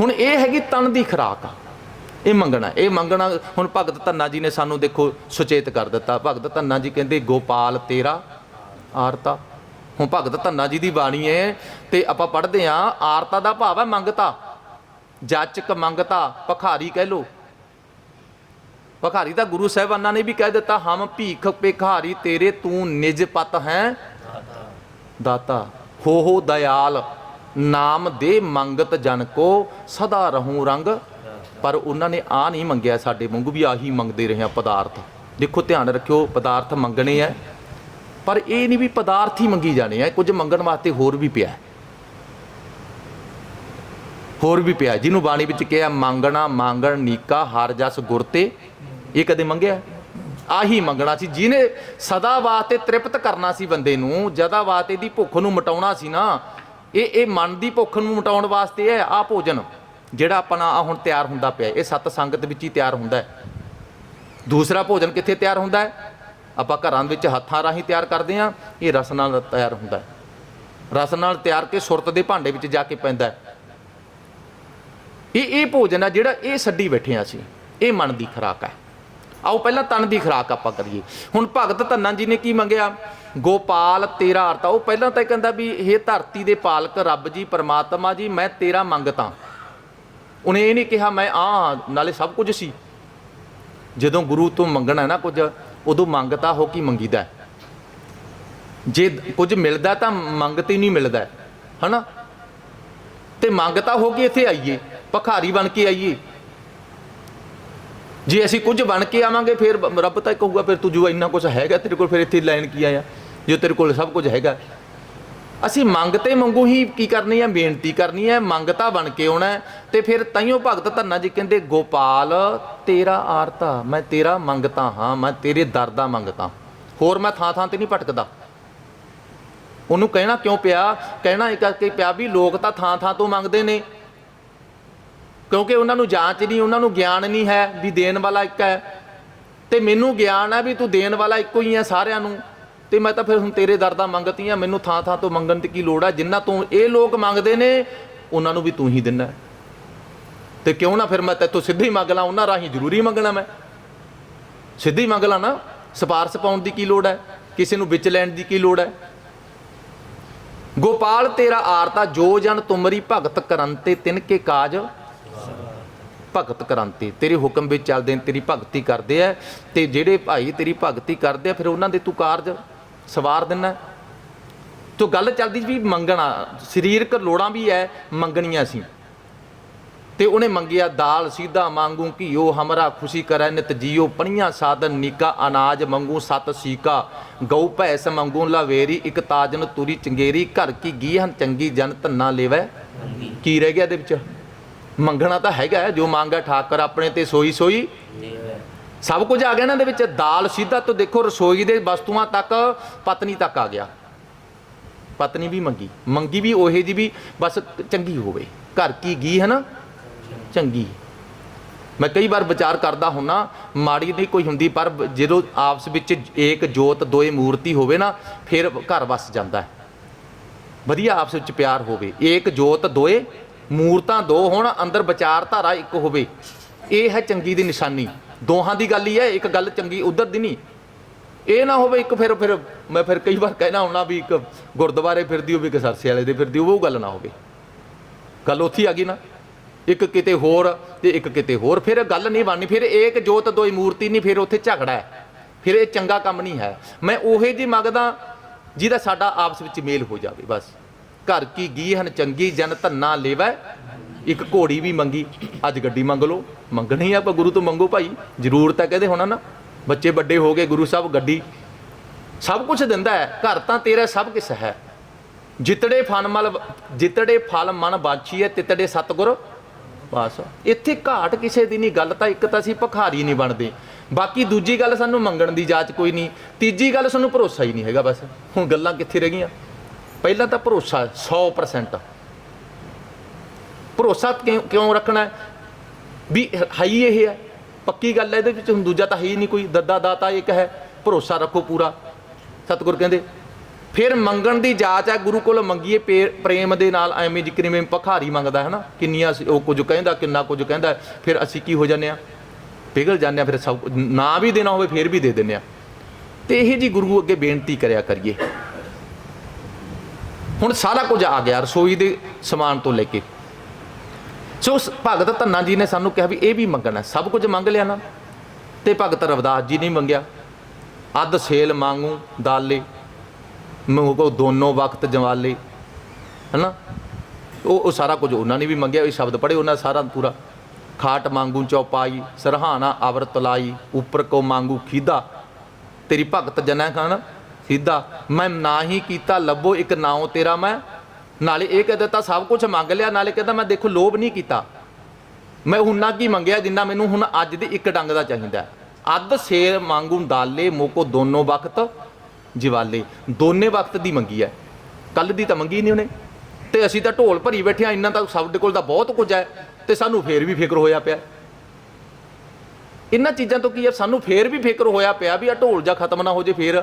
ਹੁਣ ਇਹ ਹੈਗੀ ਤਨ ਦੀ ਖੁਰਾਕ ਆ। ਇਹ ਮੰਗਣਾ ਇਹ ਮੰਗਣਾ, ਹੁਣ ਭਗਤ ਧੰਨਾ ਜੀ ਨੇ ਸਾਨੂੰ ਦੇਖੋ ਸੁਚੇਤ ਕਰ ਦਿੱਤਾ। ਭਗਤ ਧੰਨਾ ਜੀ ਕਹਿੰਦੇ, ਗੋਪਾਲ ਤੇਰਾ ਆਰਤਾ। ਹੁਣ ਭਗਤ ਧੰਨਾ ਜੀ ਦੀ ਬਾਣੀ ਹੈ ਤੇ ਆਪਾਂ ਪੜ੍ਹਦੇ ਆ ਆਰਤਾ ਦਾ ਭਾਵ ਹੈ ਮੰਗਤਾ। ਜਾਚਕ ਮੰਗਤਾ, ਭਖਾਰੀ ਕਹਿ ਲੋ ਭਖਾਰੀ ਤਾਂ ਗੁਰੂ ਸਾਹਿਬਾਨਾਂ ਨੇ ਵੀ ਕਹਿ ਦਿੱਤਾ, ਹਮ ਭੀਖ ਭਿਖਾਰੀ ਤੇਰੇ ਤੂੰ ਨਿਜ ਪਤ ਹੈ। ਦਾਤਾ ਹੋ ਹੋ ਦਇਆਲ, ਨਾਮ ਦੇ ਮੰਗਤ ਜਨ ਕੋ ਸਦਾ ਰਹੂੰ ਰੰਗ। ਪਰ ਉਹਨਾਂ ਨੇ ਆ ਨਹੀਂ ਮੰਗਿਆ ਸਾਡੇ ਵਾਂਗੂ ਵੀ ਆਹੀ ਮੰਗਦੇ ਰਹੇ ਆ ਪਦਾਰਥ। ਦੇਖੋ ਧਿਆਨ ਰੱਖਿਓ, ਪਦਾਰਥ ਮੰਗਣੇ ਆ, ਪਰ ਇਹ ਨਹੀਂ ਵੀ ਪਦਾਰਥ ਹੀ ਮੰਗੀ ਜਾਣੇ ਆ ਕੁਝ ਮੰਗਣ ਵਾਸਤੇ ਹੋਰ ਵੀ ਪਿਆ। ਹੋਰ ਵੀ ਪਿਆ, ਜਿਹਨੂੰ ਬਾਣੀ ਵਿੱਚ ਕਿਹਾ, ਮੰਗਣਾ, ਮੰਗਣ ਨੀਕਾ, ਹਰ ਜਸ ਗੁਰ ਤੇ। ਇਹ ਕਦੇ ਮੰਗਿਆ? ਆਹੀ ਮੰਗਣਾ ਸੀ, ਜਿਹਨੇ ਸਦਾ ਵਾਸਤੇ ਤ੍ਰਿਪਤ ਕਰਨਾ ਸੀ ਬੰਦੇ ਨੂੰ, ਜਦਾ ਵਾਸਤੇ ਦੀ ਭੁੱਖ ਨੂੰ ਮਿਟਾਉਣਾ ਸੀ ਨਾ, ਇਹ ਇਹ ਮਨ ਦੀ ਭੁੱਖ ਨੂੰ ਮਿਟਾਉਣ ਵਾਸਤੇ ਹੈ ਆ ਭੋਜਨ। ਜਿਹੜਾ ਆਪਣਾ ਆ ਹੁਣ ਤਿਆਰ ਹੁੰਦਾ ਪਿਆ, ਇਹ ਸਤ ਸੰਗਤ ਵਿੱਚ ਹੀ ਤਿਆਰ ਹੁੰਦਾ ਹੈ। ਦੂਸਰਾ ਭੋਜਨ ਕਿੱਥੇ ਤਿਆਰ ਹੁੰਦਾ ਹੈ? ਆਪਾਂ ਘਰਾਂ ਵਿੱਚ ਹੱਥਾਂ ਰਾਹੀਂ ਤਿਆਰ ਕਰਦੇ ਆ ਇਹ ਰਸ ਨਾਲ ਤਿਆਰ ਹੁੰਦਾ ਹੈ। ਰਸ ਨਾਲ ਤਿਆਰ ਕੇ ਸੁਰਤ ਦੇ ਭਾਂਡੇ ਵਿੱਚ ਜਾ ਕੇ ਪੈਂਦਾ ਹੈ। ਇਹ ਇਹ ਭੋਜਨ ਆ ਜਿਹੜਾ ਇਹ ਛੱਡੀ ਬੈਠੇ ਆ ਅਸੀਂ, ਇਹ ਮਨ ਦੀ ਖੁਰਾਕ ਹੈ। ਆਓ ਪਹਿਲਾਂ ਤਨ ਦੀ ਖੁਰਾਕ ਆਪਾਂ ਕਰੀਏ। ਹੁਣ ਭਗਤ ਧੰਨਾ ਜੀ ਨੇ ਕੀ ਮੰਗਿਆ? ਗੋਪਾਲ, ਤੇਰਾ ਅਰਥ ਆ ਉਹ ਪਹਿਲਾਂ ਤਾਂ ਇਹ ਕਹਿੰਦਾ ਵੀ ਇਹ ਧਰਤੀ ਦੇ ਪਾਲਕ, ਰੱਬ ਜੀ, ਪਰਮਾਤਮਾ ਜੀ, ਮੈਂ ਤੇਰਾ ਮੰਗਤਾ। ਉਹਨੇ ਇਹ ਨਹੀਂ ਕਿਹਾ ਮੈਂ ਆ ਨਾਲੇ ਸਭ ਕੁਝ ਸੀ। ਜਦੋਂ ਗੁਰੂ ਤੋਂ ਮੰਗਣਾ ਨਾ ਕੁਝ ਉਦੋਂ ਮੰਗਤਾ ਹੋ ਕੀ ਮੰਗੀਦਾ ਜੇ ਕੁਝ ਮਿਲਦਾ ਤਾਂ ਮੰਗਤੇ ਨਹੀਂ ਮਿਲਦਾ ਹੈ, ਹਨਾ? ਤੇ ਮੰਗਤਾ ਹੋ ਕੇ ਇੱਥੇ ਆਈਏ ਭਖਾਰੀ ਬਣ ਕੇ ਆਈਏ। ਜੇ ਅਸੀਂ ਕੁਝ ਬਣ ਕੇ ਆਵਾਂਗੇ ਫਿਰ ਰੱਬ ਤਾਂ ਕਹੂਗਾ ਫਿਰ ਤੂੰ ਜੋ ਇੰਨਾ ਕੁਝ ਹੈਗਾ ਤੇਰੇ ਕੋਲ ਫਿਰ ਇੱਥੇ ਲੈਣ ਕੀ ਆਇਆ? ਜੇ ਤੇਰੇ ਕੋਲ ਸਭ ਕੁਝ ਹੈਗਾ ਅਸੀਂ ਮੰਗ 'ਤੇ ਮੰਗੂ ਹੀ ਕੀ ਕਰਨੀ ਹੈ, ਬੇਨਤੀ ਕਰਨੀ ਹੈ ਮੰਗਤਾ ਬਣ ਕੇ ਆਉਣਾ ਹੈ। ਤੇ ਫਿਰ ਤਾਈਓ ਭਗਤ ਧੰਨਾ ਜੀ ਕਹਿੰਦੇ, ਗੋਪਾਲ, ਤੇਰਾ ਆਰਤਾ, ਮੈਂ ਤੇਰਾ ਮੰਗਤਾ ਹਾਂ, ਮੈਂ ਤੇਰੇ ਦਰ ਦਾ ਮੰਗਤਾ ਹੋਰ ਮੈਂ ਥਾਂ ਥਾਂ ਤੇ ਨਹੀਂ ਭਟਕਦਾ। ਉਹਨੂੰ ਕਹਿਣਾ ਕਿਉਂ ਪਿਆ? ਕਹਿਣਾ ਇਹ ਕਰਕੇ ਪਿਆ ਵੀ ਲੋਕ ਤਾਂ ਥਾਂ ਥਾਂ ਤੋਂ ਮੰਗਦੇ ਨੇ। ਕਿਉਂਕਿ ਉਹਨਾਂ ਨੂੰ ਜਾਂਚ ਨਹੀਂ, ਉਹਨਾਂ ਨੂੰ ਗਿਆਨ ਨਹੀਂ ਹੈ ਵੀ ਦੇਣ ਵਾਲਾ ਇੱਕ ਹੈ। ਤੇ ਮੈਨੂੰ ਗਿਆਨ ਹੈ ਵੀ ਤੂੰ ਦੇਣ ਵਾਲਾ ਇੱਕੋ ਹੀ ਹੈ ਸਾਰਿਆਂ ਨੂੰ। ਤੇ ਮੈਂ ਤਾਂ ਫਿਰ ਹੁਣ ਤੇਰੇ ਦਰ ਦਾ ਮੰਗਤੀ ਆ, ਮੈਨੂੰ ਥਾਂ ਥਾਂ ਤੋਂ ਮੰਗਣ ਦੀ ਕੀ ਲੋੜ ਹੈ ਜਿੰਨਾ ਤੂੰ ਇਹ ਲੋਕ ਮੰਗਦੇ ਨੇ, ਉਹਨਾਂ ਨੂੰ ਵੀ ਤੂੰ ਹੀ ਦਿੰਦਾ ਤੇ ਕਿਉਂ ਨਾ ਫਿਰ ਮੈਂ ਤੈਥੋਂ ਸਿੱਧੀ ਹੀ ਮੰਗ ਲਾਂ, ਉਹਨਾਂ ਰਾਹੀਂ ਜ਼ਰੂਰੀ ਮੰਗਣਾ ਮੈਂ। ਸਿੱਧੀ ਮੰਗ ਲਾਂ ਨਾ ਸਪਾਰਸ ਪਾਉਣ ਦੀ ਕੀ ਲੋੜ ਹੈ ਕਿਸੇ ਨੂੰ ਵਿੱਚ ਲੈਣ ਦੀ ਕੀ ਲੋੜ ਹੈ ਗੋਪਾਲ, ਤੇਰਾ ਆਰਤਾ ਜੋ ਜਨ ਤੁਮਰੀ ਭਗਤ ਕਰੰਤੇ, ਤਿਨ ਕੇ ਕਾਜ ਭਗਤ ਕਰਾਂਤੇ। ਤੇਰੇ ਹੁਕਮ ਵਿੱਚ ਚੱਲਦੇ ਨੇ, ਤੇਰੀ ਭਗਤੀ ਕਰਦੇ ਆ, ਤੇ ਜਿਹੜੇ ਭਾਈ ਤੇਰੀ ਭਗਤੀ ਕਰਦੇ ਆ, ਫਿਰ ਉਹਨਾਂ ਦੇ ਤੂੰ ਕਾਰਜ ਸਵਾਰ ਦਿੰਨਾ। ਤੋ ਗੱਲ ਚੱਲਦੀ ਵੀ ਮੰਗਣਾ ਸਰੀਰਕ ਲੋੜਾਂ ਵੀ ਐ ਮੰਗਣੀਆਂ ਸੀ। ਤੇ ਉਹਨੇ ਮੰਗਿਆ ਦਾਲ ਸੀਧਾ ਮੰਗੂ ਘੀਓ ਹਮਰਾ ਖੁਸ਼ੀ ਕਰੈ ਨਿਤ ਜੀਓ ਪਣੀਆਂ ਸਾਧਨ ਨੀਕਾ ਅਨਾਜ ਮੰਗੂ ਸਤ ਸੀਕਾ। ਗਊ ਭੈਸ ਮੰਗੂ ਲਵੇਰੀ ਇੱਕ ਤਾਜਨ ਤੂਰੀ ਚੰਗੇਰੀ ਘਰ ਕੀ ਗੀਹਨ ਚੰਗੀ ਜਨ ਧੰਨਾ ਲੇਵੈ। ਕੀ ਰਹਿ ਗਿਆ ਇਹਦੇ ਵਿੱਚ? ਮੰਗਣਾ ਤਾਂ ਹੈਗਾ ਹੈ, ਜੋ ਮੰਗਾ ਠਾਕਰ ਆਪਣੇ ਤੇ ਸੋਈ ਸੋਈ ਸਭ ਕੁਝ ਆ ਗਿਆ ਨਾ ਦੇ ਵਿੱਚ, ਦਾਲ ਸਿੱਧਾ ਤੋਂ ਦੇਖੋ ਰਸੋਈ ਦੇ ਵਸਤੂਆਂ ਤੱਕ, ਪਤਨੀ ਤੱਕ ਆ ਗਿਆ। ਪਤਨੀ ਵੀ ਮੰਗੀ ਮੰਗੀ ਵੀ ਉਹੇ ਜੀ ਵੀ, ਬਸ ਚੰਗੀ ਹੋਵੇ। ਘਰ ਕੀ ਗੀ ਹੈ ਨਾ? ਚੰਗੀ। ਮੈਂ ਕਈ ਵਾਰ ਵਿਚਾਰ ਕਰਦਾ ਹੁੰਨਾ, ਮਾੜੀ ਨਹੀਂ ਕੋਈ ਹੁੰਦੀ, ਪਰ ਜਦੋਂ ਆਪਸ ਵਿੱਚ ਏਕ, ਜੋਤ, ਦੋਏ ਮੂਰਤੀ ਹੋਵੇ ਨਾ, ਫਿਰ ਘਰ ਵਸ ਜਾਂਦਾ ਹੈ। ਵਧੀਆ ਆਪਸ ਵਿੱਚ ਪਿਆਰ ਹੋਵੇ। ਏਕ, ਜੋਤ, ਦੋਏ ਮੂਰਤਾਂ ਦੋ ਹੋਣ, ਅੰਦਰ ਵਿਚਾਰਧਾਰਾ ਇੱਕ ਹੋਵੇ। ਇਹ ਹੈ ਚੰਗੀ ਦੀ ਨਿਸ਼ਾਨੀ। ਦੋਹਾਂ ਦੀ ਗੱਲ ਹੀ ਹੈ, ਇੱਕ ਗੱਲ ਚੰਗੀ, ਉਧਰ ਦੀ ਨਹੀਂ। ਇਹ ਨਾ ਹੋਵੇ ਇੱਕ ਫਿਰ ਫਿਰ ਮੈਂ ਫਿਰ ਕਈ ਵਾਰ ਕਹਿਣਾ ਹੁੰਦਾ ਵੀ ਇੱਕ ਗੁਰਦੁਆਰੇ ਫਿਰਦੀ ਹੋਵੇ, ਇੱਕ ਸਰਸੇ ਵਾਲੇ ਦੇ ਫਿਰਦੀ ਹੋਵੇ, ਉਹ ਗੱਲ ਨਾ ਹੋਵੇ। ਗੱਲ ਉੱਥੇ ਆ ਗਈ ਨਾ। ਇੱਕ ਕਿਤੇ ਹੋਰ ਤੇ ਇੱਕ ਕਿਤੇ ਹੋਰ। ਫਿਰ ਗੱਲ ਨਹੀਂ ਬਣਨੀ। ਫਿਰ ਇੱਕ ਜੋਤ ਦੋਈ ਮੂਰਤੀ ਨਹੀਂ, ਫਿਰ ਉੱਥੇ ਝਗੜਾ ਹੈ। ਫਿਰ ਇਹ ਚੰਗਾ ਕੰਮ ਨਹੀਂ ਹੈ। ਮੈਂ ਉਹੇ ਜੀ ਮੰਗਦਾ ਜਿਹਦਾ ਸਾਡਾ ਆਪਸ ਵਿੱਚ ਮੇਲ ਹੋ ਜਾਵੇ, ਬਸ। ਘਰ ਕੀ ਗੀ ਹਨ ਚੰਗੀ ਜਨ ਧੰਨਾ ਲੇਵੈ ਇੱਕ ਘੋੜੀ ਵੀ ਮੰਗੀ, ਅੱਜ ਗੱਡੀ ਮੰਗ ਲਓ। ਮੰਗਣੀ ਆ ਆਪਾਂ, ਗੁਰੂ ਤੋਂ ਮੰਗੋ ਭਾਈ। ਜ਼ਰੂਰ ਤਾਂ ਕਹਿੰਦੇ ਹੋਣਾ ਨਾ। ਬੱਚੇ ਵੱਡੇ ਹੋ ਗਏ, ਗੁਰੂ ਸਾਹਿਬ ਗੱਡੀ ਸਭ ਕੁਝ ਦਿੰਦਾ ਹੈ। ਘਰ ਤਾਂ ਤੇਰਾ ਸਭ ਕੁਝ ਹੈ। ਜਿਤੜੇ ਫਨ ਮਲ, ਜਿਤੜੇ ਫਲ ਮਨ ਬਾਛੀਏ, ਤਿਤੜੇ ਸਤਗੁਰ ਬਸ ਇੱਥੇ ਘਾਟ ਕਿਸੇ ਦੀ ਨਹੀਂ, ਗੱਲ ਤਾਂ ਇੱਕ ਤਾਂ ਅਸੀਂ ਭਖਾਰੀ ਨਹੀਂ ਬਣਦੇ। ਬਾਕੀ ਦੂਜੀ ਗੱਲ ਸਾਨੂੰ ਮੰਗਣ ਦੀ ਜਾਚ ਕੋਈ ਨਹੀਂ। ਤੀਜੀ ਗੱਲ ਸਾਨੂੰ ਭਰੋਸਾ ਹੀ ਨਹੀਂ ਹੈਗਾ ਬਸ। ਹੁਣ ਗੱਲਾਂ ਕਿੱਥੇ ਰਹਿ ਗਈਆਂ? ਪਹਿਲਾਂ ਤਾਂ ਭਰੋਸਾ 100% ਭਰੋਸਾ ਕਿਉਂ ਕਿਉਂ ਰੱਖਣਾ ਹੈ? ਵੀ ਹੈ ਹੀ ਇਹ ਹੈ। ਪੱਕੀ ਗੱਲ ਹੈ, ਇਹਦੇ ਵਿੱਚ ਹੁਣ ਦੂਜਾ ਤਾਂ ਹੈ ਹੀ ਨਹੀਂ ਕੋਈ। ਦੱਦਾ ਦਾਤਾ ਇੱਕ ਹੈ। ਭਰੋਸਾ ਰੱਖੋ ਪੂਰਾ। ਸਤਿਗੁਰ ਕਹਿੰਦੇ, ਫਿਰ ਮੰਗਣ ਦੀ ਜਾਚ ਹੈ, ਗੁਰੂ ਕੋਲ ਮੰਗੀਏ ਪੇ- ਪ੍ਰੇਮ ਦੇ ਨਾਲ ਐਵੇਂ ਜਿਕਰ ਜਿਵੇਂ ਭਖਾਰੀ ਮੰਗਦਾ ਹੈ ਨਾ ਕਿੰਨੀਆਂ ਉਹ ਕੁਝ ਕਹਿੰਦਾ, ਕਿੰਨਾ ਕੁਝ ਕਹਿੰਦਾ, ਫਿਰ ਅਸੀਂ ਕੀ ਹੋ ਜਾਂਦੇ ਆ ਪਿਘਲ ਜਾਂਦੇ ਆ ਫਿਰ ਸਭ ਨਾ ਵੀ ਦੇਣਾ ਹੋਵੇ, ਫਿਰ ਵੀ ਦੇ ਦਿੰਦੇ ਆ ਤੇ ਇਹ ਜੀ ਗੁਰੂ ਅੱਗੇ ਬੇਨਤੀ ਕਰਿਆ ਕਰੀਏ। ਹੁਣ ਸਾਰਾ ਕੁਝ ਆ ਗਿਆ, ਰਸੋਈ ਦੇ ਸਮਾਨ ਤੋਂ ਲੈ ਕੇ। ਸੋ ਉਸ ਭਗਤ ਧੰਨਾ ਜੀ ਨੇ ਸਾਨੂੰ ਕਿਹਾ ਵੀ ਇਹ ਵੀ ਮੰਗਣਾ, ਸਭ ਕੁਝ ਮੰਗ ਲਿਆ ਨਾ। ਤੇ ਭਗਤ ਰਵਿਦਾਸ ਜੀ ਨਹੀਂ ਮੰਗਿਆ, ਅੱਧ ਸੇਲ ਮੰਗੂ ਦਾਲੇ, ਮੂੰਹ ਕੋ ਦੋਨੋਂ ਵਕਤ ਜਵਾਲੇ, ਹੈਨਾ? ਉਹ ਉਹ ਸਾਰਾ ਕੁਝ ਉਹਨਾਂ ਨੇ ਵੀ ਮੰਗਿਆ, ਇਹ ਸ਼ਬਦ ਪੜ੍ਹੇ ਉਹਨਾਂ ਸਾਰਾ ਪੂਰਾ। ਖਾਟ ਮੰਗੂ ਚੌਪਾਈ, ਸਰਹਾਣਾ ਅਵਰਤ ਲਾਈ, ਉੱਪਰ ਕੋ ਮੰਗੂ ਖੀਦਾ। ਤੇਰੀ ਭਗਤ ਜਨੈ ਖਾਨ ਸਿੱਧਾ ਮੈਂ ਨਾ ਹੀ ਕੀਤਾ, ਲੱਭੋ ਇੱਕ ਨਾਉ ਤੇਰਾ ਮੈਂ ਨਾਲੇ ਇਹ ਕਹਿ ਦਿੱਤਾ, ਸਭ ਕੁਝ ਮੰਗ ਲਿਆ, ਨਾਲੇ ਕਹਿੰਦਾ ਮੈਂ ਦੇਖੋ ਲੋਭ ਨਹੀਂ ਕੀਤਾ। ਮੈਂ ਹੁਣਾ ਕੀ ਮੰਗਿਆ ਜਿੰਨਾ ਮੈਨੂੰ ਹੁਣ ਅੱਜ ਦੀ ਇੱਕ ਡੰਗ ਦਾ ਚਾਹੀਦਾ। ਅੱਧ ਸ਼ੇਰ ਮੰਗੂ ਦਾਲੇ ਮੋਕੋ ਦੋਨੋਂ ਵਕਤ, ਜਿਵਾਲੇ। ਦੋਨੇ ਵਕਤ ਦੀ ਮੰਗੀ ਹੈ ਕੱਲ ਦੀ ਤਾਂ ਮੰਗੀ ਨਹੀਂ ਉਹਨੇ। ਤੇ ਅਸੀਂ ਤਾਂ ਢੋਲ ਭਰੀ ਬੈਠੇ ਆ, ਇੰਨਾ ਤਾਂ ਸਾਡੇ ਕੋਲ ਤਾਂ ਬਹੁਤ ਕੁਝ ਹੈ ਤੇ ਸਾਨੂੰ ਫੇਰ ਵੀ ਫਿਕਰ ਹੋਇਆ ਪਿਆ। ਇਹਨਾਂ ਚੀਜ਼ਾਂ ਤੋਂ ਕੀ ਹੈ ਸਾਨੂੰ ਫੇਰ ਵੀ ਫਿਕਰ ਹੋਇਆ ਪਿਆ ਵੀ ਆ ਢੋਲ ਜਾ ਖਤਮ ਨਾ ਹੋ ਜੇ ਫੇਰ।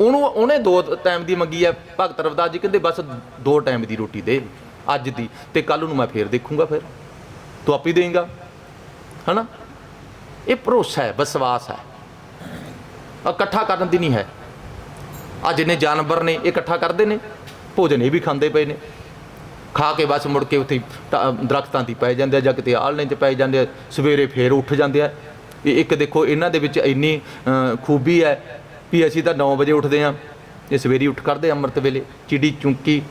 ਉਹਨੂੰ ਉਹਨੇ ਦੋ ਟਾਈਮ ਦੀ ਮੰਗੀ ਹੈ ਭਗਤ ਰਵਦਾਸ ਜੀ, ਕਹਿੰਦੇ ਬਸ ਦੋ ਟਾਈਮ ਦੀ ਰੋਟੀ ਦੇ ਅੱਜ ਦੀ ਤੇ ਕੱਲ ਨੂੰ ਮੈਂ ਫੇਰ ਦੇਖੂੰਗਾ ਫਿਰ। ਤੂੰ ਆਪ ਹੀ ਦੇਂਗਾ। ਹਨਾ? ਇਹ ਭਰੋਸਾ ਹੈ, ਵਿਸ਼ਵਾਸ ਹੈ। ਇਕੱਠਾ ਕਰਨ ਦੀ ਨਹੀਂ ਹੈ। ਆ ਜਿੰਨੇ ਜਾਨਵਰ ਨੇ, ਇਹ ਇਕੱਠਾ ਕਰਦੇ ਨੇ, ਭੋਜਨ ਇਹ ਵੀ ਖਾਂਦੇ ਪਏ ਨੇ। ਖਾ ਕੇ ਬਸ ਮੁੜ ਕੇ ਉੱਥੇ ਦਰਖਤਾਂ ਦੀ ਪੈ ਜਾਂਦੇ ਆ ਜਾਂ ਕਿਤੇ ਆਲਣੇ 'ਚ ਪੈ ਜਾਂਦੇ ਆ, ਸਵੇਰੇ ਫੇਰ ਉੱਠ ਜਾਂਦੇ ਆ। ਇਹ ਇੱਕ ਦੇਖੋ, ਇਹਨਾਂ ਦੇ ਵਿੱਚ ਇੰਨੀ ਖੂਬੀ ਹੈ ਵੀ ਅਸੀਂ ਤਾਂ 9 ਵਜੇ ਉੱਠਦੇ ਆ ਇਹ ਸਵੇਰੀ ਉੱਠ ਕਰਦੇ ਅੰਮ੍ਰਿਤ ਵੇਲੇ, ਚਿੜੀ ਚੁੰਕੀ,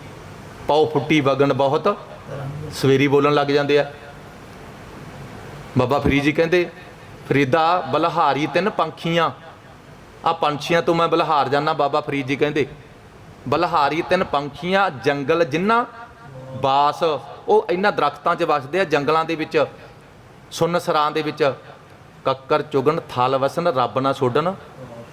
ਪਾਉ ਫੁੱਟੀ ਵਗਣ ਬਹੁਤ, ਸਵੇਰੀ ਬੋਲਣ ਲੱਗ ਜਾਂਦੇ ਆ। ਬਾਬਾ ਫਰੀਦ ਜੀ ਕਹਿੰਦੇ, ਫਰੀਦਾ ਬਲਹਾਰੀ ਤਿੰਨ ਪੰਖੀਆਂ। ਆ ਪੰਛੀਆਂ ਤੋਂ ਮੈਂ ਬਲਹਾਰ ਜਾਣਾ ਬਾਬਾ ਫਰੀਦ ਜੀ ਕਹਿੰਦੇ, ਬਲਹਾਰੀ ਤਿੰਨ ਪੰਖੀਆਂ, ਜੰਗਲ ਜਿੰਨਾ ਬਾਸ। ਉਹ ਇਹਨਾਂ ਦਰਖਤਾਂ 'ਚ ਵਸਦੇ ਆ, ਜੰਗਲਾਂ ਦੇ ਵਿੱਚ, ਸੁੰਨ ਸਰਾਂ ਦੇ ਵਿੱਚ, ਕੱਕਰ ਚੁਗਣ, ਥਲ ਵਸਨ ਰੱਬ ਨਾ ਛੋਡਣ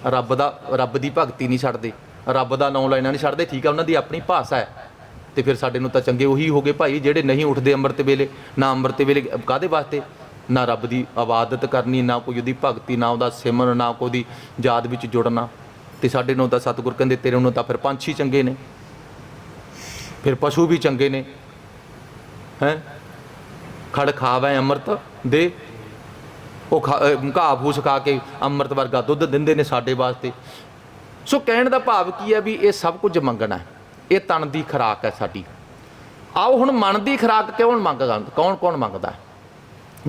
ਰੱਬ ਦਾ, ਰੱਬ ਦੀ ਭਗਤੀ ਨਹੀਂ ਛੱਡਦੇ। ਰੱਬ ਦਾ ਨਾਮ ਲੈਣਾ ਨਹੀਂ ਛੱਡਦੇ, ਠੀਕ ਆ, ਉਹਨਾਂ ਦੀ ਆਪਣੀ ਭਾਸ਼ਾ ਹੈ। ਤੇ ਫਿਰ ਸਾਡੇ ਨੂੰ ਤਾਂ ਚੰਗੇ ਉਹੀ ਹੋ ਗਏ ਭਾਈ, ਜਿਹੜੇ ਨਹੀਂ ਉੱਠਦੇ ਅੰਮ੍ਰਿਤ ਵੇਲੇ, ਨਾ ਅੰਮ੍ਰਿਤ ਵੇਲੇ ਕਾਦੇ ਵਾਸਤੇ? ਨਾ ਰੱਬ ਦੀ ਇਬਾਦਤ ਕਰਨੀ, ਨਾ ਕੋਈ ਉਹਦੀ ਭਗਤੀ, ਨਾ ਉਹਦਾ ਸਿਮਰਨ, ਨਾ ਕੋਈ ਉਹਦੀ ਯਾਦ ਵਿੱਚ ਜੁੜਨਾ। ਤੇ ਸਾਡੇ ਨੂੰ ਤਾਂ ਸਤਿਗੁਰ ਕਹਿੰਦੇ, ਤੇਰੇ ਨੂੰ ਤਾਂ ਫਿਰ ਪੰਛੀ ਚੰਗੇ ਨੇ। ਫਿਰ ਪਸ਼ੂ ਵੀ ਚੰਗੇ ਨੇ। ਹੈ? ਖੜ ਖਾਵੇ ਅੰਮ੍ਰਿਤ ਦੇ। ਉਹ ਖਾ- ਘਾਹ ਫੂਸ ਖਾ ਕੇ ਅੰਮ੍ਰਿਤ ਵਰਗਾ ਦੁੱਧ ਦਿੰਦੇ ਨੇ ਸਾਡੇ ਵਾਸਤੇ। ਸੋ ਕਹਿਣ ਦਾ ਭਾਵ ਕੀ ਹੈ ਵੀ ਇਹ ਸਭ ਕੁਝ ਮੰਗਣਾ ਹੈ। ਇਹ ਤਨ ਦੀ ਖੁਰਾਕ ਹੈ ਸਾਡੀ। ਆਓ ਹੁਣ ਮਨ ਦੀ ਖੁਰਾਕ ਕਿਉਂ ਮੰਗਦਾ? ਕੌਣ ਕੌਣ ਮੰਗਦਾ ਹੈ?